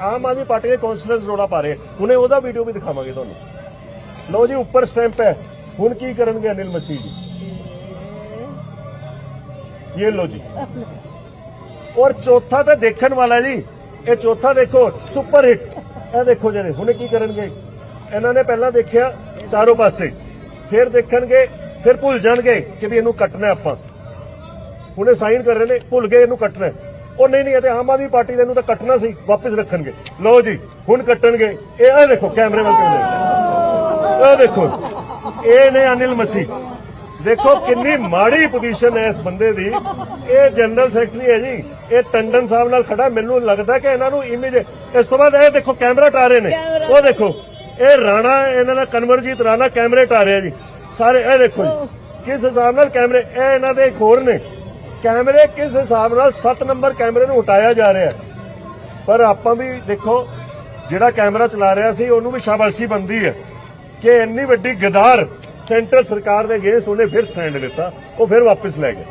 ਆਮ ਆਦਮੀ ਪਾਰਟੀ ਦੇ ਕਾਉਂਸਲਰਸ ਰੋਲਾ ਪਾ ਰਹੇ ਹੁਣੇ ਉਹਦਾ ਵੀਡੀਓ ਵੀ ਦਿਖਾਵਾਂਗੇ ਤੁਹਾਨੂੰ। ਲਓ ਜੀ, ਉੱਪਰ ਸਟੈਂਪ ਹੈ। ਹੁਣ ਕੀ ਕਰਨਗੇ ਅਨਿਲ ਮਸੀਹ ਜੀ? ਇਹ ਲੋ ਜੀ ਔਰ ਚੌਥਾ ਤਾਂ ਦੇਖਣ ਵਾਲਾ ਜੀ ਇਹ ਚੌਥਾ ਦੇਖੋ ਸੁਪਰ ਹਿੱਟ ਇਹ ਦੇਖੋ ਜਿਹੜੇ ਹੁਣ ਕੀ ਕਰਨਗੇ ਇਹਨਾਂ ਨੇ ਪਹਿਲਾਂ ਦੇਖਿਆ ਚਾਰੋਂ ਪਾਸੇ ਫਿਰ ਦੇਖਣਗੇ ਫਿਰ ਭੁੱਲ ਜਾਣਗੇ ਕਿ ਵੀ ਇਹਨੂੰ ਕੱਟਣਾ ਆਪਾਂ ਹੁਣੇ ਸਾਈਨ ਕਰ ਰਹੇ ਨੇ ਭੁੱਲ ਗਏ ਇਹਨੂੰ ਕੱਟਣਾ ਉਹ ਨਹੀਂ ਨਹੀਂ ਇਹ ਤੇ ਆਮ ਆਦਮੀ ਪਾਰਟੀ ਦੇ ਇਹਨੂੰ ਤਾਂ ਕੱਟਣਾ ਸੀ ਵਾਪਸ ਰੱਖਣਗੇ ਲਓ ਜੀ ਹੁਣ ਕੱਟਣਗੇ ਇਹ ਇਹ ਦੇਖੋ ਕੈਮਰੇ ਵੱਲ ਕਿਵੇਂ ਇਹ ਦੇਖੋ ਇਹ ਨੇ ਅਨਿਲ ਮਸੀਹ ਦੇਖੋ ਕਿੰਨੀ ਮਾੜੀ ਪੋਜੀਸ਼ਨ ਹੈ ਇਸ ਬੰਦੇ ਦੀ। ਇਹ ਜਨਰਲ ਸੈਕਟਰੀ ਹੈ ਜੀ। ਇਹ ਟੰਡਨ ਸਾਹਿਬ ਨਾਲ ਖੜਾ। ਮੈਨੂੰ ਲੱਗਦਾ ਕਿ ਇਹਨਾਂ ਨੂੰ ਇਮੇਜ ਇਸ ਤੋਂ ਬਾਅਦ ਇਹ ਦੇਖੋ ਕੈਮਰਾ ਟਾ ਰਹੇ ਨੇ। ਉਹ ਦੇਖੋ ਇਹ ਰਾਣਾ ਇਹਨਾਂ ਦਾ ਕਨਵਰਜੀਤ ਰਾਣਾ ਕੈਮਰੇ ਟਾ ਰਿਹਾ ਜੀ। ਸਾਰੇ ਇਹ ਦੇਖੋ ਜੀ। ਕਿਸ ਹਿਸਾਬ ਨਾਲ ਕੈਮਰੇ ਇਹ ਇਹਨਾਂ ਦੇ ਇੱਕ ਹੋਰ ਨੇ। ਕੈਮਰੇ ਕਿਸ ਹਿਸਾਬ ਨਾਲ 7 ਨੰਬਰ ਕੈਮਰੇ ਨੂੰ ਹਟਾਇਆ ਜਾ ਰਿਹਾ। ਪਰ ਆਪਾਂ ਵੀ ਦੇਖੋ ਜਿਹੜਾ ਕੈਮਰਾ ਚਲਾ ਰਿਹਾ ਸੀ ਉਹਨੂੰ ਵੀ ਸ਼ਾਬਾਸ਼ੀ ਬੰਦੀ ਹੈ ਕਿ ਇੰਨੀ ਵੱਡੀ ਗਦਾਰ ਸੈਂਟਰ ਸਰਕਾਰ ਦੇ ਅਗੇਂਸਟ ਉਹਨੇ ਫਿਰ ਸਟੈਂਡ ਲਿੱਤਾ, ਉਹ ਫਿਰ ਵਾਪਸ ਲੈ ਗਿਆ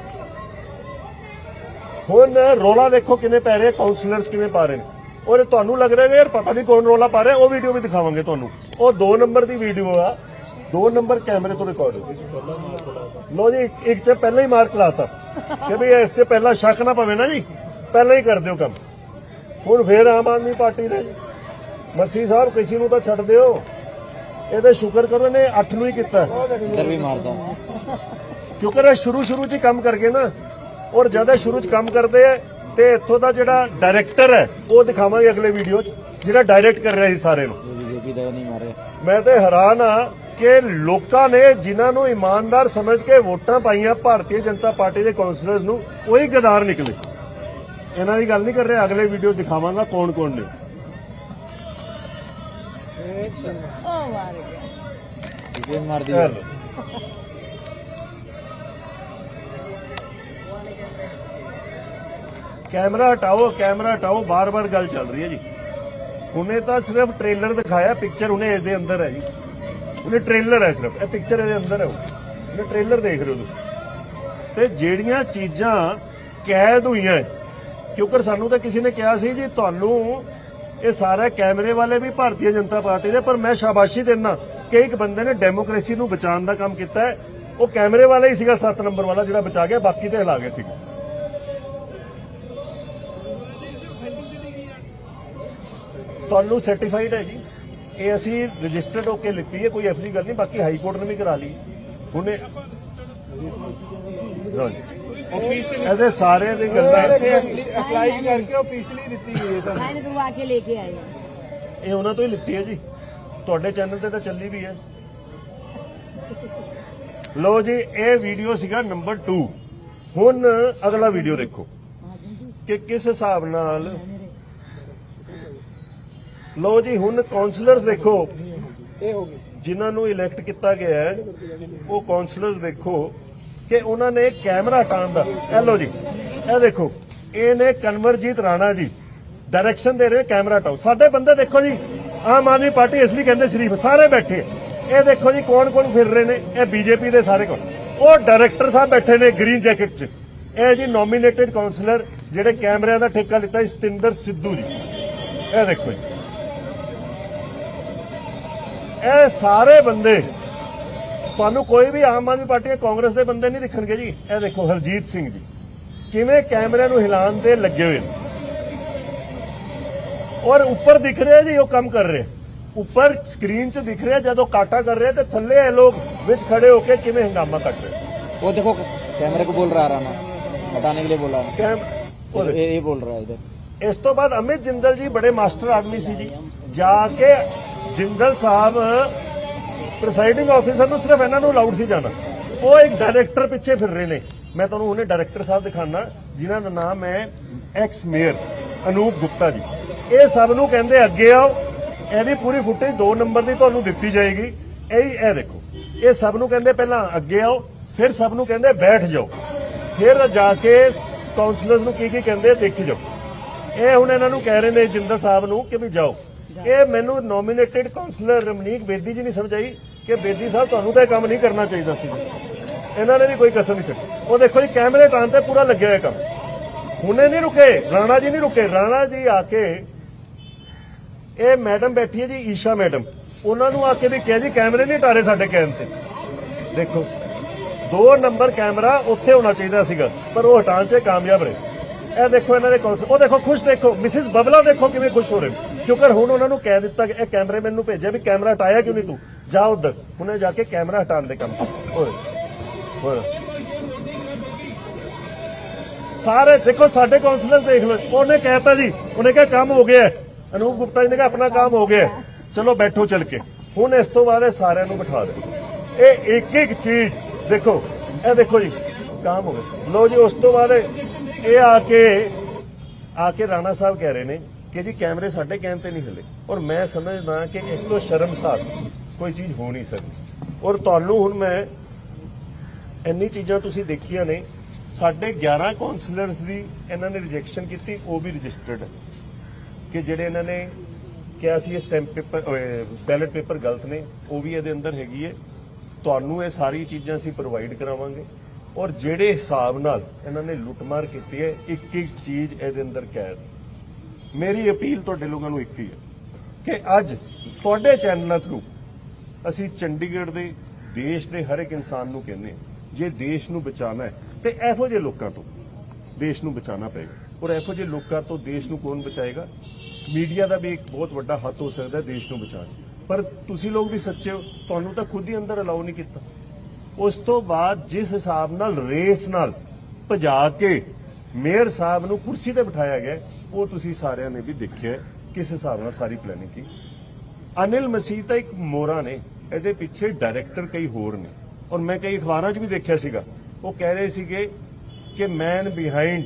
ਹੁਣ ਰੋਲਾ ਦੇਖੋ ਕਿੰਨੇ ਪੈ ਰਹੇ ਕਾਉਂਸਲਰਸ ਕਿਵੇਂ ਪਾ ਰਹੇ ਨੇ। ਔਰ ਤੁਹਾਨੂੰ ਲੱਗ ਰਿਹਾ ਯਾਰ ਪਤਾ ਨਹੀਂ ਕੌਣ ਰੋਲਾ ਪਾ ਰਿਹਾ, ਉਹ ਵੀਡੀਓ ਵੀ ਦਿਖਾਵਾਂਗੇ ਤੁਹਾਨੂੰ। ਉਹ 2 ਨੰਬਰ ਦੀ ਵੀਡੀਓ ਆ 2 ਨੰਬਰ ਕੈਮਰੇ ਤੋਂ ਰਿਕਾਰਡ ਹੋਈ ਲੋ ਜੀ, ਇੱਕ- ਚ ਪਹਿਲਾਂ ਹੀ ਮਾਰਕ ਲਾਤਾ। ਕਿ ਵੀ ਇਸ ਸੇ ਪਹਿਲਾਂ ਸ਼ੱਕ ਨਾ ਪਵੇ ਨਾ ਜੀ, ਪਹਿਲਾਂ ਹੀ ਕਰ ਦਿਓ ਕੰਮ। ਹੁਣ ਫੇਰ ਆਮ ਆਦਮੀ ਪਾਰਟੀ ਦੇ। ਮੱਸੀ ਸਾਹਿਬ, ਕਿਸੇ ਨੂੰ ਤਾਂ ਛੱਡ ਦਿਓ। ਇਹਦੇ ਸ਼ੁਕਰ ਕਰੋ ਨੇ 8 ਨੂੰ ਹੀ ਕੀਤਾ। ਇੱਧਰ ਵੀ ਮਾਰਦਾ। ਕਿਉਂਕਿ ਇਹ ਸ਼ੁਰੂ ਸ਼ੁਰੂ ਚ ਹੀ ਕੰਮ ਕਰ ਗਏ ਨਾ। ਔਰ ਜਦ ਇਹ ਸ਼ੁਰੂ ਚ ਕੰਮ ਕਰਦੇ ਆ ਤੇ ਇੱਥੋਂ ਦਾ ਜਿਹੜਾ ਡਾਇਰੈਕਟਰ ਹੈ ਉਹ ਦਿਖਾਵਾਂਗੇ ਅਗਲੇ ਵੀਡੀਓ ਚ ਜਿਹੜਾ ਡਾਇਰੈਕਟ ਕਰ ਰਿਹਾ ਸੀ ਸਾਰੇ ਨੂੰ। ਬੀਜੇਪੀ ਦਾ ਨਹੀਂ ਮੈਂ ਤੇ ਹੈਰਾਨ ਆ ਕਿ ਲੋਕਾਂ ਨੇ ਜਿਨ੍ਹਾਂ ਨੂੰ ਇਮਾਨਦਾਰ ਸਮਝ ਕੇ ਵੋਟਾਂ ਪਾਈਆਂ ਭਾਰਤੀ ਜਨਤਾ ਪਾਰਟੀ ਦੇ ਕਾਉਂਸਲਰਸ ਨੂੰ ਉਹੀ ਗਦਾਰ ਨਿਕਲੇ। ਇਹਨਾਂ ਦੀ ਗੱਲ ਨਹੀਂ ਕਰ ਰਿਹਾ ਅਗਲੇ ਵੀਡੀਓ ਦਿਖਾਵਾਂਗਾ ਕੌਣ ਕੌਣ ਨੇ। ਉਹ ਮਾਰ ਗਿਆ ਬੀਜੇਪੀ ਮਾਰਦੀ ਹੈ ਲਓ। ਕੈਮਰਾ ਹਟਾਓ ਕੈਮਰਾ ਹਟਾਓ ਬਾਰ-ਬਾਰ ਗੱਲ ਚੱਲ ਰਹੀ ਹੈ ਜੀ। ਹੁਣੇ ਤਾਂ ਸਿਰਫ ਟ੍ਰੇਲਰ ਦਿਖਾਇਆ ਪਿਕਚਰ ਹੁਣੇ ਇਸ ਦੇ ਅੰਦਰ ਹੈ ਜੀ। ਉਹਨੇ ਟ੍ਰੇਲਰ ਹੈ ਸਿਰਫ ਇਹ ਪਿਕਚਰ ਇਹਦੇ ਅੰਦਰ ਹੈ ਉਹਨੇ ਟ੍ਰੇਲਰ ਦੇਖ ਰਹੇ ਹੋ ਤੁਸੀਂ। ਤੇ ਜਿਹੜੀਆਂ ਚੀਜ਼ਾਂ ਕੈਦ ਹੋਈਆਂ ਹੈ, ਕਿਉਂਕਿ ਸਾਨੂੰ ਤਾਂ ਕਿਸੇ ਨੇ ਕਿਹਾ ਸੀ ਜੀ ਤੁਹਾਨੂੰ ਇਹ ਸਾਰਾ ਕੈਮਰੇ ਵਾਲੇ ਵੀ ਭਾਰਤੀ ਜਨਤਾ ਪਾਰਟੀ ਦੇ, ਪਰ ਮੈਂ ਸ਼ਾਬਾਸ਼ੀ ਦਿੰਦਾ ਕਿ ਇੱਕ ਬੰਦੇ ਨੇ ਡੈਮੋਕ੍ਰੇਸੀ ਨੂੰ ਬਚਾਉਣ ਦਾ ਕੰਮ ਕੀਤਾ ਹੈ। ਉਹ ਕੈਮਰੇ ਵਾਲਾ ਹੀ ਸੀਗਾ 7 ਨੰਬਰ ਵਾਲਾ, ਜਿਹੜਾ ਬਚਾ ਗਿਆ, ਬਾਕੀ ਤੇ ਹਿਲਾ ਗਏ ਸੀ ਤੁਹਾਨੂੰ ਸਰਟੀਫਾਈਡ ਹੈ ਜੀ। ਇਹ ਅਸੀਂ ਰਜਿਸਟਰਡ ਹੋ ਕੇ ਲਿੱਤੀ ਹੈ, ਕੋਈ ਐਫਡੀ ਗੱਲ ਨਹੀਂ, ਬਾਕੀ ਹਾਈ ਕੋਰਟ ਨੇ ਵੀ ਕਰਾ ਲਈ। ਹੁਣੇ ਲਓ ਇਹਦੇ ਸਾਰੇ ਦੀ ਗੱਲਾਂ ਅਪਲਾਈ ਕਰਕੇ ਆਫੀਸ਼ੀਅਲੀ ਦਿੱਤੀ ਗਈ ਹੈ ਸਾਈਨ ਕਰਵਾ ਕੇ ਲੈ ਕੇ ਆਏ। ਇਹ ਉਹਨਾਂ ਤੋਂ ਹੀ ਲਿੱਤੀ ਹੈ ਜੀ। ਤੁਹਾਡੇ ਚੈਨਲ ਤੇ ਤਾਂ ਚੱਲੀ ਵੀ ਹੈ। ਲੋ ਜੀ ਇਹ ਵੀਡੀਓ ਸੀਗਾ ਨੰਬਰ 2 ਹੁਣ ਅਗਲਾ ਵੀਡੀਓ ਦੇਖੋ। ਕਿ ਕਿਸ ਹਿਸਾਬ ਨਾਲ ਲੋ ਜੀ ਹੁਣ ਕਾਉਂਸਲਰਸ ਦੇਖੋ। ਇਹ ਹੋ ਗਈ ਜਿਨ੍ਹਾਂ ਨੂੰ ਇਲੈਕਟ ਕੀਤਾ ਗਿਆ ਹੈ ਉਹ ਕਾਉਂਸਲਰਸ ਦੇਖੋ। ਕਿ ਉਹਨਾਂ ਨੇ ਕੈਮਰਾ ਟਾਣ ਦਾ। ਇਹ ਲਓ ਜੀ, ਇਹ ਦੇਖੋ, ਇਹ ਨੇ ਕਨਵਰਜੀਤ ਰਾਣਾ ਜੀ ਡਾਇਰੈਕਸ਼ਨ ਦੇ ਰਹੇ ਕੈਮਰਾ ਟਾਉ ਸਾਡੇ ਬੰਦੇ ਦੇਖੋ ਜੀ, ਆਮ ਆਦਮੀ ਪਾਰਟੀ ਇਸ ਲਈ ਕਹਿੰਦੇ ਸ਼ਰੀਫ, ਸਾਰੇ ਬੈਠੇ। ਇਹ ਦੇਖੋ ਜੀ ਕੌਣ ਕੌਣ ਫਿਰ ਰਹੇ ਨੇ, ਇਹ ਬੀਜੇਪੀ ਦੇ ਸਾਰੇ ਕੋਲ। ਉਹ ਡਾਇਰੈਕਟਰ ਸਾਹਿਬ ਬੈਠੇ ਨੇ ਗ੍ਰੀਨ ਜੈਕਟ 'ਚ। ਇਹ ਜੀ ਨੋਮੀਨੇਟਿਡ ਕਾਉਂਸਲਰ ਜਿਹੜੇ ਕੈਮਰਿਆਂ ਦਾ ਠੇਕਾ ਲਿੱਤਾ ਸਤਿੰਦਰ ਸਿੱਧੂ ਜੀ। ਇਹ ਦੇਖੋ ਜੀ। ਇਹ ਸਾਰੇ ਬੰਦੇ ਤੁਹਾਨੂੰ ਕੋਈ ਵੀ ਆਮ ਆਦਮੀ ਪਾਰਟੀ ਦੇ ਕਾਂਗਰਸ ਦੇ ਬੰਦੇ ਨਹੀਂ ਦਿਖਣਗੇ ਜੀ। ਇਹ ਦੇਖੋ ਹਰਜੀਤ ਸਿੰਘ ਜੀ। ਕਿਵੇਂ ਕੈਮਰੇ ਨੂੰ ਹਿਲਾਉਣ ਤੇ ਲੱਗੇ ਹੋਏ ਨੇ। ਔਰ ਉੱਪਰ ਦਿਖ ਰਿਹਾ ਜੀ ਉਹ ਕੰਮ ਕਰ ਰਹੇ। ਉੱਪਰ ਸਕਰੀਨ 'ਚ ਦਿਖ ਰਿਹਾ ਜਦੋਂ ਕਾਟਾ ਕਰ ਰਿਹਾ ਤੇ ਥੱਲੇ ਆਏ ਲੋਕ ਵਿੱਚ ਖੜੇ ਹੋ ਕੇ ਕਿਵੇਂ ਹੰਗਾਮਾ ਕਰ ਰਹੇ। ਉਹ ਦੇਖੋ ਕੈਮਰੇ ਕੋ ਬੋਲ ਰਹਾ ਰਾਣਾ ਹਟਾਣੇ ਕੇ ਲਈ ਬੋਲ ਰਹਾ ਕੈਮ ਇਹ ਬੋਲ ਰਹਾ ਇਧਰ। ਇਸ ਤੋਂ ਬਾਅਦ ਅਮਿਤ ਜਿੰਦਲ ਜੀ ਬੜੇ ਮਾਸਟਰ ਆਦਮੀ ਸੀ ਜੀ। ਜਾ ਕੇ ਜਿੰਦਲ ਸਾਹਿਬ ਪ੍ਰੈਜ਼ਾਈਡਿੰਗ ਆਫੀਸਰ ਨੂੰ ਸਿਰਫ ਇਹਨਾਂ ਨੂੰ ਅਲਾਉਡ ਸੀ ਜਾਣਾ। ਉਹ ਇੱਕ ਡਾਇਰੈਕਟਰ ਪਿੱਛੇ ਫਿਰ ਰਹੇ ਨੇ। ਮੈਂ ਤੁਹਾਨੂੰ ਉਹਨੇ ਡਾਇਰੈਕਟਰ ਸਾਹਿਬ ਦਿਖਾਣਾ ਜਿਨ੍ਹਾਂ ਦਾ ਨਾਮ ਹੈ ਐਕਸ ਮੇਅਰ ਅਨੂਪ ਗੁਪਤਾ ਜੀ। ਇਹ ਸਭ ਨੂੰ ਕਹਿੰਦੇ ਅੱਗੇ ਆਓ ਇਹਦੀ ਪੂਰੀ ਫੁਟੇਜ 2 ਨੰਬਰ ਦੀ ਤੁਹਾਨੂੰ ਦਿੱਤੀ ਜਾਏਗੀ। ਇਹ ਇਹ ਦੇਖੋ ਇਹ ਸਭ ਨੂੰ ਕਹਿੰਦੇ ਪਹਿਲਾਂ ਅੱਗੇ ਆਓ ਫਿਰ ਸਭ ਨੂੰ ਕਹਿੰਦੇ ਬੈਠ ਜਾਓ। ਫਿਰ ਜਾ ਕੇ ਕਾਉਂਸਲਰਸ ਨੂੰ ਕੀ ਕੀ ਕਹਿੰਦੇ ਦੇਖੀ ਜਾਓ। ਇਹ ਹੁਣ ਇਹਨਾਂ ਨੂੰ ਕਹਿ ਰਹੇ ਨੇ ਜਿੰਦਰ ਸਾਹਿਬ ਨੂੰ ਕਿ ਵੀ ਜਾਓ। ਇਹ ਮੈਨੂੰ ਨੋਮੀਨੇਟਿਡ ਕਾਉਂਸਲਰ ਰਮਨੀਕ ਬੇਦੀ ਜੀ ਨਹੀਂ ਸਮਝ ਆਈ। ਕਿ ਬੇਦੀ ਸਾਹਿਬ, ਤੁਹਾਨੂੰ ਤਾਂ ਇਹ ਕੰਮ ਨਹੀਂ ਕਰਨਾ ਚਾਹੀਦਾ ਸੀ। ਇਹਨਾਂ ਨੇ ਵੀ ਕੋਈ ਕਸਰ ਨਹੀਂ ਛੱਡੀ। ਉਹ ਦੇਖੋ ਜੀ, ਕੈਮਰੇ ਟਾਂ ਤੇ ਪੂਰਾ ਲੱਗਿਆ ਹੋਇਆ ਕੰਮ। ਹੁਣੇ ਨਹੀਂ ਰੁਕੇ, ਰਾਣਾ ਜੀ ਨਹੀਂ ਰੁਕੇ। ਰਾਣਾ ਜੀ ਆ ਕੇ, ਇਹ ਮੈਡਮ ਬੈਠੀ ਹੈ ਜੀ, ਈਸ਼ਾ ਮੈਡਮ। ਉਹਨਾਂ ਨੂੰ ਆ ਕੇ ਵੀ ਕਿਹਾ ਜੀ, ਕੈਮਰੇ ਨਹੀਂ ਟਾਰੇ ਸਾਡੇ ਕੈਮ ਤੇ। ਦੇਖੋ, ਦੋ ਨੰਬਰ ਕੈਮਰਾ ਉੱਥੇ ਹੋਣਾ ਚਾਹੀਦਾ ਸੀਗਾ, ਪਰ ਉਹ ਹਟਾਉਣ 'ਚ ਕਾਮਯਾਬ ਰਹੇ। ਇਹ ਦੇਖੋ ਇਹਨਾਂ ਦੇ ਕੌਂਸਲ ਉਹ ਦੇਖੋ, ਖੁਸ਼ ਦੇਖੋ। ਮਿਸਿਸ ਬਬਲਾ ਦੇਖੋ ਕਿਵੇਂ ਖੁਸ਼ ਹੋ ਰਹੇ ਨੇ। ਕਿਉਂਕਿ ਹੁਣ ਉਹਨਾਂ ਨੂੰ ਕਹਿ ਦਿੱਤਾ ਕਿ ਇਹ ਕੈਮਰੇ ਮੈਨੂੰ ਭੇਜਿਆ ਵੀ ਕੈਮਰਾ ਹਟਾਇਆ ਕਿਉਂ ਨਹੀਂ ਤੂੰ? ਜਾ ਉਧਰ ਉਹਨੇ ਜਾ ਕੇ ਕੈਮਰਾ ਹਟਾਉਣ ਦੇ ਕੰਮ। ਹੋਰ ਹੋਰ ਸਾਰੇ ਦੇਖੋ, ਸਾਡੇ ਕਾਉਂਸਲਰ ਦੇਖ ਲਓ। ਉਹਨੇ ਕਹਿਤਾ ਜੀ, ਉਹਨੇ ਕਿਹਾ ਕੰਮ ਹੋ ਗਿਆ। ਅਨੂਪ ਗੁਪਤਾ ਜੀ ਨੇ ਕਿਹਾ, ਆਪਣਾ ਕੰਮ ਹੋ ਗਿਆ। ਚਲੋ, ਬੈਠੋ ਚੱਲ ਕੇ। ਹੁਣ ਇਸ ਤੋਂ ਬਾਅਦ ਇਹ ਸਾਰਿਆਂ ਨੂੰ ਬਿਠਾ ਦੇ ਇਹ ਇੱਕ ਇੱਕ ਚੀਜ਼, ਦੇਖੋ, ਇਹ ਦੇਖੋ ਜੀ, ਕੰਮ ਹੋ ਗਿਆ। ਲੋ ਜੀ, ਉਸ ਤੋਂ ਬਾਅਦ ਇਹ ਆ ਕੇ ਆ ਕੇ ਰਾਣਾ ਸਾਹਿਬ ਕਹਿ ਰਹੇ ਨੇ ਕਿ ਜੀ, ਕੈਮਰੇ ਸਾਡੇ ਕਹਿਣ ਤੇ ਨਹੀਂ ਹਲੇ। ਔਰ ਮੈਂ ਸਮਝਦਾ ਕਿ ਇਸ ਤੋਂ ਸ਼ਰਮਸਾਰ ਕੋਈ ਚੀਜ਼ ਹੋ ਨਹੀਂ ਸਕਦੀ। ਔਰ ਤੁਹਾਨੂੰ ਹੁਣ ਮੈਂ ਇੰਨੀ ਚੀਜ਼ਾਂ ਤੁਸੀਂ ਦੇਖੀਆਂ ਨੇ, ਸਾਡੇ 11 ਕਾਉਂਸਲਰਸ ਦੀ ਇਹਨਾਂ ਨੇ ਰਿਜੈਕਸ਼ਨ ਕੀਤੀ, ਉਹ ਵੀ ਰਜਿਸਟਰਡ ਹੈ ਕਿ ਜਿਹੜੇ ਇਹਨਾਂ ਨੇ ਕਿਹਾ ਸੀ ਇਹ ਸਟੈਂਪ ਪੇਪਰ ਬੈਲਟ ਪੇਪਰ ਗਲਤ ਨੇ, ਉਹ ਵੀ ਇਹਦੇ ਅੰਦਰ ਹੈਗੀ ਹੈ ਤੁਹਾਨੂੰ ਇਹ ਸਾਰੀ ਚੀਜ਼ਾਂ ਅਸੀਂ ਪ੍ਰੋਵਾਈਡ ਕਰਾਵਾਂਗੇ। ਔਰ ਜਿਹੜੇ ਹਿਸਾਬ ਨਾਲ ਇਹਨਾਂ ਨੇ ਲੁੱਟਮਾਰ ਕੀਤੀ ਹੈ, ਇੱਕ ਇੱਕ ਚੀਜ਼ ਇਹਦੇ ਅੰਦਰ ਕੈਦ। ਮੇਰੀ ਅਪੀਲ ਤੁਹਾਡੇ ਲੋਕਾਂ ਨੂੰ ਇੱਕ ਹੀ ਹੈ ਕਿ ਅੱਜ ਤੁਹਾਡੇ ਚੈਨਲਾਂ ਥਰੂ ਅਸੀਂ ਚੰਡੀਗੜ੍ਹ ਦੇ ਦੇਸ਼ ਦੇ ਹਰ ਇੱਕ ਇਨਸਾਨ ਨੂੰ ਕਹਿੰਦੇ ਹਾਂ, ਜੇ ਦੇਸ਼ ਨੂੰ ਬਚਾਉਣਾ ਹੈ, ਤੇ ਇਹੋ ਜਿਹੇ ਲੋਕਾਂ ਤੋਂ ਦੇਸ਼ ਨੂੰ ਬਚਾਉਣਾ ਪਏਗਾ। ਔਰ ਇਹੋ ਜਿਹੇ ਲੋਕਾਂ ਤੋਂ ਦੇਸ਼ ਨੂੰ ਕੌਣ ਬਚਾਏਗਾ? ਮੀਡੀਆ ਦਾ ਵੀ ਇੱਕ ਬਹੁਤ ਵੱਡਾ ਹੱਥ ਹੋ ਸਕਦਾ ਦੇਸ਼ ਨੂੰ ਬਚਾਉਣ ਪਰ ਤੁਸੀਂ ਲੋਕ ਵੀ ਸੱਚੇ ਹੋ, ਤੁਹਾਨੂੰ ਤਾਂ ਖੁਦ ਹੀ ਅੰਦਰ ਅਲਾਉ ਨਹੀਂ ਕੀਤਾ। ਉਸ ਤੋਂ ਬਾਅਦ ਜਿਸ ਹਿਸਾਬ ਨਾਲ ਰੇਸ ਨਾਲ ਭਜਾ ਕੇ ਮੇਅਰ ਸਾਹਿਬ ਨੂੰ ਕੁਰਸੀ ਤੇ ਬਿਠਾਇਆ ਗਿਆ, ਉਹ ਤੁਸੀਂ ਸਾਰਿਆਂ ਨੇ ਵੀ ਦੇਖਿਆ ਕਿਸ ਹਿਸਾਬ ਨਾਲ ਸਾਰੀ ਪਲੈਨਿੰਗ ਕੀ। ਅਨਿਲ ਮਸੀਹ ਤਾਂ ਇੱਕ ਮੋਰਾ ਨੇ, ਇਹਦੇ ਪਿੱਛੇ ਡਾਇਰੈਕਟਰ ਕਈ ਹੋਰ ਨੇ। ਔਰ ਮੈਂ ਕਈ ਅਖਬਾਰਾਂ 'ਚ ਵੀ ਦੇਖਿਆ ਸੀਗਾ, ਉਹ ਕਹਿ ਰਹੇ ਸੀਗੇ ਕਿ man behind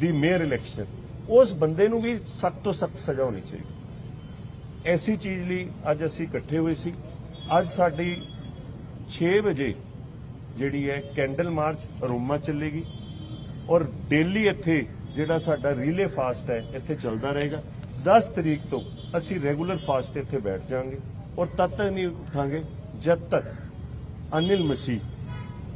the mayor election ਉਸ ਬੰਦੇ ਨੂੰ ਵੀ ਸਖਤ ਤੋਂ ਸਖਤ ਸਜ਼ਾ ਹੋਣੀ ਚਾਹੀਦੀ। ਐਸੀ ਚੀਜ਼ ਲਈ ਅੱਜ ਅਸੀਂ ਇਕੱਠੇ ਹੋਏ ਸੀ। ਅੱਜ ਸਾਡੀ 6 ਵਜੇ ਜਿਹੜੀ ਹੈ ਕੈਂਡਲ ਮਾਰਚ ਰੋਮਾ ਚੱਲੇਗੀ ਔਰ ਡੇਲੀ ਇੱਥੇ ਜਿਹੜਾ ਸਾਡਾ ਰੀਲੇ ਫਾਸਟ ਹੈ, ਇੱਥੇ ਚੱਲਦਾ ਰਹੇਗਾ। 10 ਤਰੀਕ ਤੋਂ ਅਸੀਂ ਰੈਗੂਲਰ ਫਾਸਟ ਤੇ ਇੱਥੇ ਬੈਠ ਜਾਾਂਗੇ ਔਰ ਤਦ ਤੱਕ ਨਹੀਂ ਉਠਾਂਗੇ ਜਦ ਤੱਕ ਅਨਿਲ ਮਸੀਹ,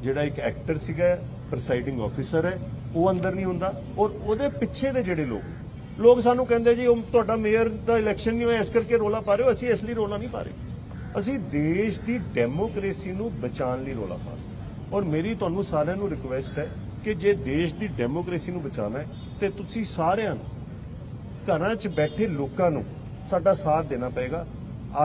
ਜਿਹੜਾ ਇੱਕ ਐਕਟਰ ਸੀਗਾ ਪ੍ਰੈਜ਼ਾਈਡਿੰਗ ਆਫੀਸਰ ਹੈ, ਉਹ ਅੰਦਰ ਨਹੀਂ ਹੁੰਦਾ ਔਰ ਉਹਦੇ ਪਿੱਛੇ ਦੇ ਜਿਹੜੇ ਲੋਕ ਲੋਕ ਸਾਨੂੰ ਕਹਿੰਦੇ ਜੀ, ਉਹ ਤੁਹਾਡਾ ਮੇਅਰ ਦਾ ਇਲੈਕਸ਼ਨ ਨਹੀਂ ਹੋਇਆ, ਇਸ ਕਰਕੇ ਰੋਲਾ ਪਾ ਰਹੇ ਹੋ, ਅਸੀਂ ਇਸ ਲਈ ਰੋਲਾ ਨਹੀਂ ਪਾ ਰਹੇ। ਅਸੀਂ ਦੇਸ਼ ਦੀ ਡੈਮੋਕ੍ਰੇਸੀ ਨੂੰ ਬਚਾਉਣ ਲਈ ਰੋਲਾ ਪਾ ਰਹੇ ਔਰ ਮੇਰੀ ਤੁਹਾਨੂੰ ਸਾਰਿਆਂ ਨੂੰ ਰਿਕੁਐਸਟ ਹੈ ਕਿ ਜੇ ਦੇਸ਼ ਦੀ ਡੈਮੋਕ੍ਰੇਸੀ ਨੂੰ ਬਚਾਉਣਾ ਹੈ, ਤੇ ਤੁਸੀਂ ਸਾਰਿਆਂ ਨੂੰ ਘਰਾਂ 'ਚ ਬੈਠੇ ਲੋਕਾਂ ਨੂੰ ਸਾਡਾ ਸਾਥ ਦੇਣਾ ਪਏਗਾ।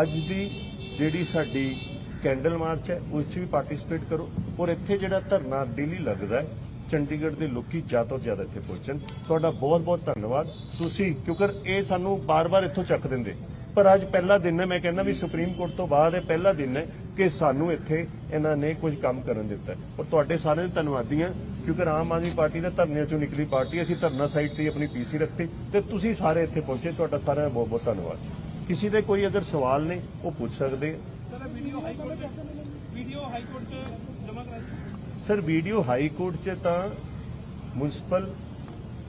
ਅੱਜ ਦੀ ਜਿਹੜੀ ਸਾਡੀ ਕੈਂਡਲ ਮਾਰਚ ਹੈ, ਉਸ 'ਚ ਵੀ ਪਾਰਟਿਸਿਪੇਟ ਕਰੋ। ਔਰ ਇੱਥੇ ਜਿਹੜਾ ਧਰਨਾ ਡੇਲੀ ਲੱਗਦਾ ਹੈ, ਚੰਡੀਗੜ੍ਹ ਦੇ ਲੋਕੀ ਜ਼ਿਆਦਾ ਤੋਂ ਜ਼ਿਆਦਾ ਇੱਥੇ ਪਹੁੰਚਣ। ਤੁਹਾਡਾ ਬਹੁਤ ਬਹੁਤ ਧੰਨਵਾਦ। ਤੁਸੀਂ, ਕਿਉਂਕਿ ਇਹ ਸਾਨੂੰ ਬਾਰ-ਬਾਰ ਇੱਥੋਂ ਚੱਕ ਦਿੰਦੇ। ਪਰ ਅੱਜ ਪਹਿਲਾ ਦਿਨ ਹੈ, ਮੈਂ ਕਹਿੰਦਾ ਵੀ ਸੁਪਰੀਮ ਕੋਰਟ ਤੋਂ ਬਾਅਦ ਇਹ ਪਹਿਲਾ ਦਿਨ ਹੈ ਕਿ ਸਾਨੂੰ ਇੱਥੇ ਇਹਨਾਂ ਨੇ ਕੁਝ ਕੰਮ ਕਰਨ ਦਿੱਤਾ ਔਰ ਤੁਹਾਡੇ ਸਾਰਿਆਂ ਦੇ ਧੰਨਵਾਦੀ ਹਾਂ। ਕਿਉਂਕਿ ਆਮ ਆਦਮੀ ਪਾਰਟੀ ਦਾ ਧਰਨੇ ਚੋਂ ਨਿਕਲੀ ਪਾਰਟੀ ਅਸੀਂ ਧਰਨਾ ਸਾਈਟ ਤੇ ਆਪਣੀ ਪੀਸੀ ਰੱਖੀ ਤੇ ਤੁਸੀਂ ਸਾਰੇ ਇੱਥੇ ਪਹੁੰਚੇ ਤੁਹਾਡਾ ਸਾਰਿਆਂ ਦਾ ਬਹੁਤ ਬਹੁਤ ਧੰਨਵਾਦ। ਕਿਸੇ ਦੇ ਕੋਈ ਅਗਰ ਸਵਾਲ ਨੇ ਉਹ ਪੁੱਛ ਸਕਦੇ ਸਰ ਵੀਡੀਓ ਹਾਈ ਕੋਰਟ ਚ ਵੀਡੀਓ ਹਾਈ ਕੋਰਟ ਚ ਜਮ੍ਹਾਂ ਕਰਾਈ ਸਰ ਵੀਡੀਓ ਹਾਈ ਕੋਰਟ 'ਚ ਤਾਂ ਮਿਊਨਿਸਪਲ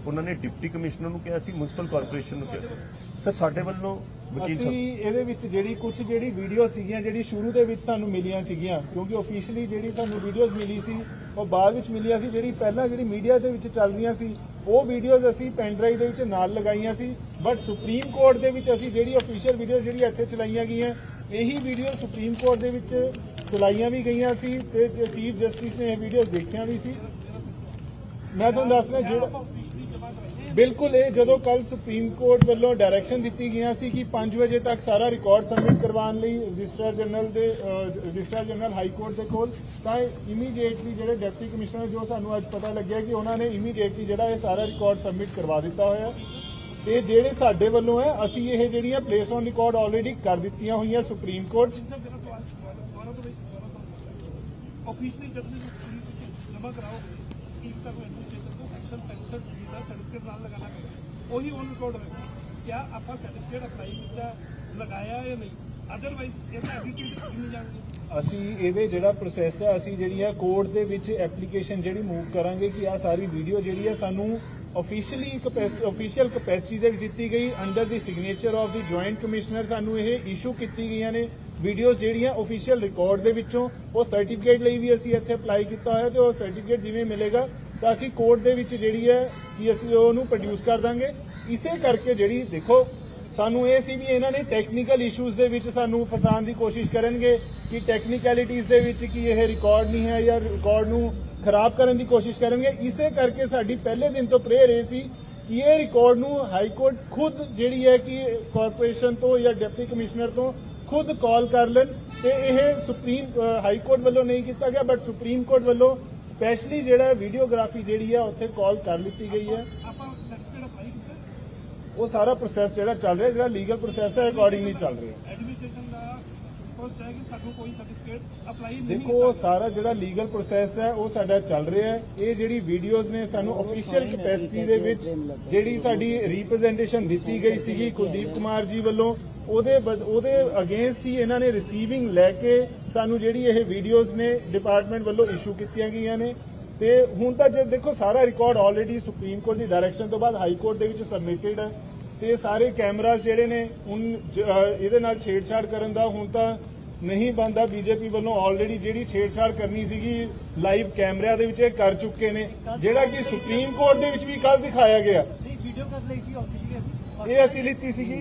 ਉਹਨਾਂ ਨੇ ਡਿਪਟੀ ਕਮਿਸ਼ਨਰ ਨੂੰ ਕਿਹਾ ਸੀ ਮਿਊਨਿਸਪਲ ਕਾਰਪੋਰੇਸ਼ਨ ਨੂੰ ਕਿਹਾ ਸੀ। ਸਰ ਸਾਡੇ ਵੱਲੋਂ ਵਕੀਲ ਅਸੀਂ ਇਹਦੇ ਵਿੱਚ ਜਿਹੜੀ ਕੁਝ ਜਿਹੜੀ ਵੀਡੀਓ ਸੀਗੀਆਂ ਜਿਹੜੀ ਸ਼ੁਰੂ ਦੇ ਵਿੱਚ ਸਾਨੂੰ ਮਿਲੀਆਂ ਸੀਗੀਆਂ ਕਿਉਂਕਿ ਆਫੀਸ਼ੀਅਲੀ ਜਿਹੜੀ ਸਾਨੂੰ ਵੀਡੀਓਜ਼ ਮਿਲੀ ਸੀ ਉਹ ਬਾਅਦ ਵਿੱਚ ਮਿਲੀਆਂ ਸੀ ਜਿਹੜੀ ਪਹਿਲਾਂ ਜਿਹੜੀ ਮੀਡੀਆ ਦੇ ਵਿੱਚ ਚੱਲ ਰਹੀਆਂ ਸੀ ਉਹ ਵੀਡੀਓਜ਼ ਅਸੀਂ ਪੈਨ ਡਰਾਈਵ ਦੇ ਵਿੱਚ ਨਾਲ ਲਗਾਈਆਂ ਸੀ। ਬਟ ਸੁਪਰੀਮ ਕੋਰਟ ਦੇ ਵਿੱਚ ਅਸੀਂ ਜਿਹੜੀ ਅਫੀਸ਼ੀਅਲ ਵੀਡੀਓ ਜਿਹੜੀ ਇੱਥੇ ਚਲਾਈਆਂ ਗਈਆਂ ਇਹੀ ਵੀਡੀਓ ਸੁਪਰੀਮ ਕੋਰਟ ਦੇ ਵਿੱਚ ਚਲਾਈਆਂ ਵੀ ਗਈਆਂ ਸੀ ਤੇ ਚੀਫ ਜਸਟਿਸ ਨੇ ਇਹ ਵੀਡੀਓ ਦੇਖੀਆਂ ਵੀ ਸੀ। ਮੈਂ ਤੁਹਾਨੂੰ ਦੱਸਣਾ ਜਿਹੜਾ ਬਿਲਕੁਲ, ਇਹ ਜਦੋਂ ਕੱਲ ਸੁਪਰੀਮ ਕੋਰਟ ਵੱਲੋਂ ਡਾਇਰੈਕਸ਼ਨ ਦਿੱਤੀ ਗਈਆਂ ਸੀ ਕਿ 5 ਵਜੇ ਤੱਕ ਸਾਰਾ ਰਿਕਾਰਡ ਸਬਮਿਟ ਕਰਵਾਉਣ ਲਈ ਰਜਿਸਟਰ ਜਨਰਲ ਦੇ ਰਜਿਸਟਰ ਜਨਰਲ ਹਾਈ ਕੋਰਟ ਦੇ ਕੋਲ, ਤਾਂ ਇਮੀਡੀਏਟਲੀ ਜਿਹੜੇ ਡਿਪਟੀ ਕਮਿਸ਼ਨਰ ਜੋ ਸਾਨੂੰ ਅੱਜ ਪਤਾ ਲੱਗਿਆ ਕਿ ਉਹਨਾਂ ਨੇ ਇਮੀਡੀਏਟਲੀ ਜਿਹੜਾ ਇਹ ਸਾਰਾ ਰਿਕਾਰਡ ਸਬਮਿਟ ਕਰਵਾ ਦਿੱਤਾ ਹੋਇਆ ਤੇ ਜਿਹੜੇ ਸਾਡੇ ਵੱਲੋਂ ਹੈ, ਅਸੀਂ ਇਹ ਜਿਹੜੀਆਂ ਪਲੇਸ ਔਨ ਰਿਕਾਰਡ ਆਲਰੇਡੀ ਕਰ ਦਿੱਤੀਆਂ ਹੋਈਆਂ ਸੁਪਰੀਮ ਕੋਰਟ ਆਫੀਸ਼ੀਅਲੀ ਜਦ ਜਮਾ ਕਰਾਓ ਚੀਫ ਅਸੀਂ ਇਹਦੇ ਜਿਹੜਾ ਪ੍ਰੋਸੈਸ ਹੈ, ਅਸੀਂ ਜਿਹੜੀ ਹੈ ਕੋਰਟ ਦੇ ਵਿੱਚ ਐਪਲੀਕੇਸ਼ਨ ਜਿਹੜੀ ਮੂਵ ਕਰਾਂਗੇ ਕਿ ਆ ਸਾਰੀ ਵੀਡੀਓ ਜਿਹੜੀ ਹੈ ਸਾਨੂੰ ਅਫੀਸ਼ੀਅਲੀ ਅਫੀਸ਼ੀਅਲ ਕਪੈਸਿਟੀ ਦੇ ਦਿੱਤੀ ਗਈ। Under the signature of the joint commissioner ਸਾਨੂੰ ਇਹ ਇਸ਼ੂ ਕੀਤੀ ਗਈਆਂ ਨੇ। ਵੀਡੀਓ ਜਿਹੜੀਆਂ ਅਫੀਸ਼ੀਅਲ ਰਿਕਾਰਡ ਦੇ ਵਿੱਚੋਂ, ਉਹ ਸਰਟੀਫਿਕੇਟ ਲਈ ਵੀ ਅਸੀਂ ਇੱਥੇ ਅਪਲਾਈ ਕੀਤਾ ਹੋਇਆ ਤੇ ਉਹ ਸਰਟੀਫਿਕੇਟ ਜਿਵੇਂ ਮਿਲੇਗਾ ਤਾਂ ਅਸੀਂ ਕੋਰਟ ਦੇ ਵਿੱਚ ਜਿਹੜੀ ਹੈ ਕਿ ਅਸੀਂ ਉਹਨੂੰ ਪ੍ਰੋਡਿਊਸ ਕਰ ਦਾਂਗੇ। ਇਸੇ ਕਰਕੇ ਜਿਹੜੀ ਦੇਖੋ, ਸਾਨੂੰ ਇਹ ਸੀ ਵੀ ਇਹਨਾਂ ਨੇ ਟੈਕਨੀਕਲ ਇਸ਼ੂਜ਼ ਦੇ ਵਿੱਚ ਸਾਨੂੰ ਫਸਾਉਣ ਦੀ ਕੋਸ਼ਿਸ਼ ਕਰਨਗੇ ਕਿ ਟੈਕਨੀਕੈਲਿਟੀਜ਼ ਦੇ ਵਿੱਚ ਕਿ ਇਹ ਰਿਕਾਰਡ ਨਹੀਂ ਹੈ ਜਾਂ ਰਿਕਾਰਡ ਨੂੰ ਖਰਾਬ ਕਰਨ ਦੀ ਕੋਸ਼ਿਸ਼ ਕਰਨਗੇ। ਇਸੇ ਕਰਕੇ ਸਾਡੀ ਪਹਿਲੇ ਦਿਨ ਤੋਂ ਪ੍ਰੇਅਰ ਇਹ ਸੀ ਕਿ ਇਹ ਰਿਕਾਰਡ ਨੂੰ ਹਾਈ ਕੋਰਟ ਖੁਦ ਜਿਹੜੀ ਹੈ ਕਿ ਕਾਰਪੋਰੇਸ਼ਨ ਤੋਂ ਜਾਂ ਡਿਪਟੀ ਕਮਿਸ਼ਨਰ ਤੋਂ ਖੁਦ ਕਾਲ ਕਰ ਲੈਣ ਤੇ ਇਹ ਸੁਪਰੀਮ ਹਾਈ ਕੋਰਟ ਵੱਲੋਂ ਨਹੀਂ ਕੀਤਾ ਗਿਆ ਬਟ ਸੁਪਰੀਮ ਕੋਰਟ ਵੱਲੋਂ ਸਪੈਸ਼ਲੀ ਜਿਹੜਾ ਵੀਡੀਓਗ੍ਰਾਫੀ ਜਿਹੜੀ ਹੈ ਉੱਥੇ ਕਾਲ ਕਰ ਲਿੱਤੀ ਗਈ ਹੈ। ਉਹ ਸਾਰਾ ਪ੍ਰੋਸੈਸ ਜਿਹੜਾ ਚੱਲ ਰਿਹਾ ਜਿਹੜਾ ਲੀਗਲ ਪ੍ਰੋਸੈਸ ਹੈ ਅਕੋਰਡਿੰਗਲੀ ਚੱਲ ਰਿਹਾ। ਐਡਮਿਨਿਸਟ੍ਰੇਸ਼ਨ ਦਾ ਫਸਟ ਹੈ ਕਿ ਸਾਨੂੰ ਕੋਈ ਸਰਟੀਫਿਕੇਟ ਅਪਲਾਈ ਨਹੀਂ ਦੇਖੋ ਸਾਰਾ ਜਿਹੜਾ ਲੀਗਲ ਪ੍ਰੋਸੈਸ ਹੈ ਉਹ ਸਾਡਾ ਚੱਲ ਰਿਹਾ ਹੈ। ਇਹ ਜਿਹੜੀ ਵੀਡੀਓਜ਼ ਨੇ ਸਾਨੂੰ ਅਫੀਸ਼ੀਅਲ ਕਪੈਸਿਟੀ ਦੇ ਵਿੱਚ ਜਿਹੜੀ ਸਾਡੀ ਰਿਪਰੈਜ਼ੈਂਟੇਸ਼ਨ ਦਿੱਤੀ ਗਈ ਸੀਗੀ ਕੁਲਦੀਪ ਕੁਮਾਰ ਜੀ ਵੱਲੋਂ। ਉਹਦੇ ਉਹਦੇ ਅਗੇਂਸਟ ਹੀ ਇਹਨਾਂ ਨੇ ਰਿਸੀਵਿੰਗ ਲੈ ਕੇ ਸਾਨੂੰ ਜਿਹੜੀ ਇਹ ਵੀਡੀਓਜ਼ ਨੇ ਡਿਪਾਰਟਮੈਂਟ ਵੱਲੋਂ ਇਸ਼ੂ ਕੀਤੀਆਂ ਗਈਆਂ ਨੇ। ਤੇ ਹੁਣ ਤਾਂ ਜੇ ਦੇਖੋ ਸਾਰਾ ਰਿਕਾਰਡ ਆਲਰੇਡੀ ਸੁਪਰੀਮ ਕੋਰਟ ਦੀ ਡਾਇਰੈਕਸ਼ਨ ਤੋਂ ਬਾਅਦ ਹਾਈ ਕੋਰਟ ਦੇ ਵਿੱਚ ਸਬਮਿਟਡ ਹੈ। ਤੇ ਸਾਰੇ ਕੈਮਰਾਸ ਜਿਹੜੇ ਨੇ ਹੁਣ ਇਹਦੇ ਨਾਲ ਛੇੜਛਾੜ ਕਰਨ ਦਾ ਹੁਣ ਤਾਂ ਨਹੀਂ ਬੰਦਾ ਬੀਜੇਪੀ ਵੱਲੋਂ ਆਲਰੇਡੀ ਜਿਹੜੀ ਛੇੜਛਾੜ ਕਰਨੀ ਸੀਗੀ ਲਾਈਵ ਕੈਮਰਿਆਂ ਦੇ ਵਿੱਚ ਇਹ ਕਰ ਚੁੱਕੇ ਨੇ। ਜਿਹੜਾ ਕਿ ਸੁਪਰੀਮ ਕੋਰਟ ਦੇ ਵਿੱਚ ਵੀ ਕੱਲ ਦਿਖਾਇਆ ਗਿਆ। ਵੀਡੀਓ ਕਰ ਲਈ ਸੀ ਆਫੀਸ਼ੀਅਲੀ ਇਹ ਅਸੀਂ ਲਿੱਤੀ ਸੀਗੀ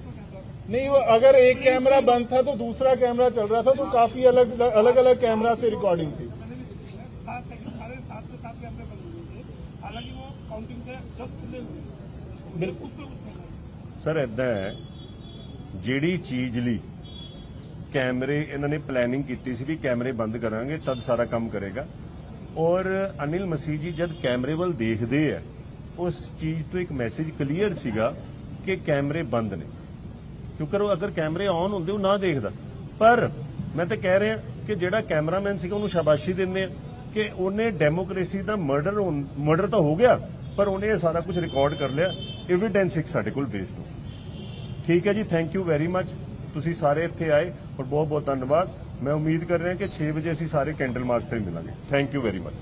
नहीं वो अगर एक कैमरा बंद था तो दूसरा कैमरा चल रहा था तो काफी अलग अलग अलग कैमरा से रिकॉर्डिंग थी मैंने भी देखी है सात सेकंड सारे सात के सात कैमरे बंद हुए थे हालांकि वो काउंटिंग से जस्ट खुले हुए बिल्कुल उस पर उसमें ਸਰ ਇਦਾਂ ਹੈ ਜਿਹੜੀ ਚੀਜ਼ ਲਈ ਕੈਮਰੇ ਇਹਨਾਂ ਨੇ ਪਲੈਨਿੰਗ ਕੀਤੀ ਸੀ ਵੀ ਕੈਮਰੇ ਬੰਦ ਕਰਾਂਗੇ ਤਦ ਸਾਰਾ ਕੰਮ ਕਰੇਗਾ ਔਰ ਅਨਿਲ ਮਸੀਹ ਜੀ ਜਦ ਕੈਮਰੇ ਵੱਲ ਦੇਖਦੇ ਆ ਉਸ ਚੀਜ਼ ਤੋਂ ਇੱਕ ਮੈਸੇਜ ਕਲੀਅਰ ਸੀਗਾ ਕਿ ਕੈਮਰੇ ਬੰਦ ਨੇ ਕਿਉਂਕਿ ਉਹ ਅਗਰ ਕੈਮਰੇ ਆਨ ਹੁੰਦੇ, ਉਹ ਨਾ ਦੇਖਦਾ। ਪਰ ਮੈਂ ਤਾਂ ਕਹਿ ਰਿਹਾ ਕਿ ਜਿਹੜਾ ਕੈਮਰਾਮੈਨ ਸੀਗਾ, ਉਹਨੂੰ ਸ਼ਾਬਾਸ਼ੀ ਦਿੰਦੇ ਆ ਕਿ ਉਹਨੇ ਡੈਮੋਕ੍ਰੇਸੀ ਦਾ ਮਰਡਰ ਮਰਡਰ ਤਾਂ ਹੋ ਗਿਆ, ਪਰ ਉਹਨੇ ਇਹ ਸਾਰਾ ਕੁਝ ਰਿਕਾਰਡ ਕਰ ਲਿਆ। ਐਵੀਡੈਂਸ ਇੱਕ ਸਾਡੇ ਕੋਲ ਬੇਸਡ ਹੋ। ਠੀਕ ਹੈ ਜੀ ਥੈਂਕ ਯੂ ਵੈਰੀ ਮੱਚ ਤੁਸੀਂ ਸਾਰੇ ਇੱਥੇ ਆਏ ਔਰ ਬਹੁਤ ਬਹੁਤ ਧੰਨਵਾਦ। ਮੈਂ ਉਮੀਦ ਕਰ ਰਿਹਾ ਕਿ 6 ਵਜੇ ਅਸੀਂ ਸਾਰੇ ਕੈਂਡਲ ਮਾਰਚ ਤੇ ਮਿਲਾਂਗੇ। Thank you very much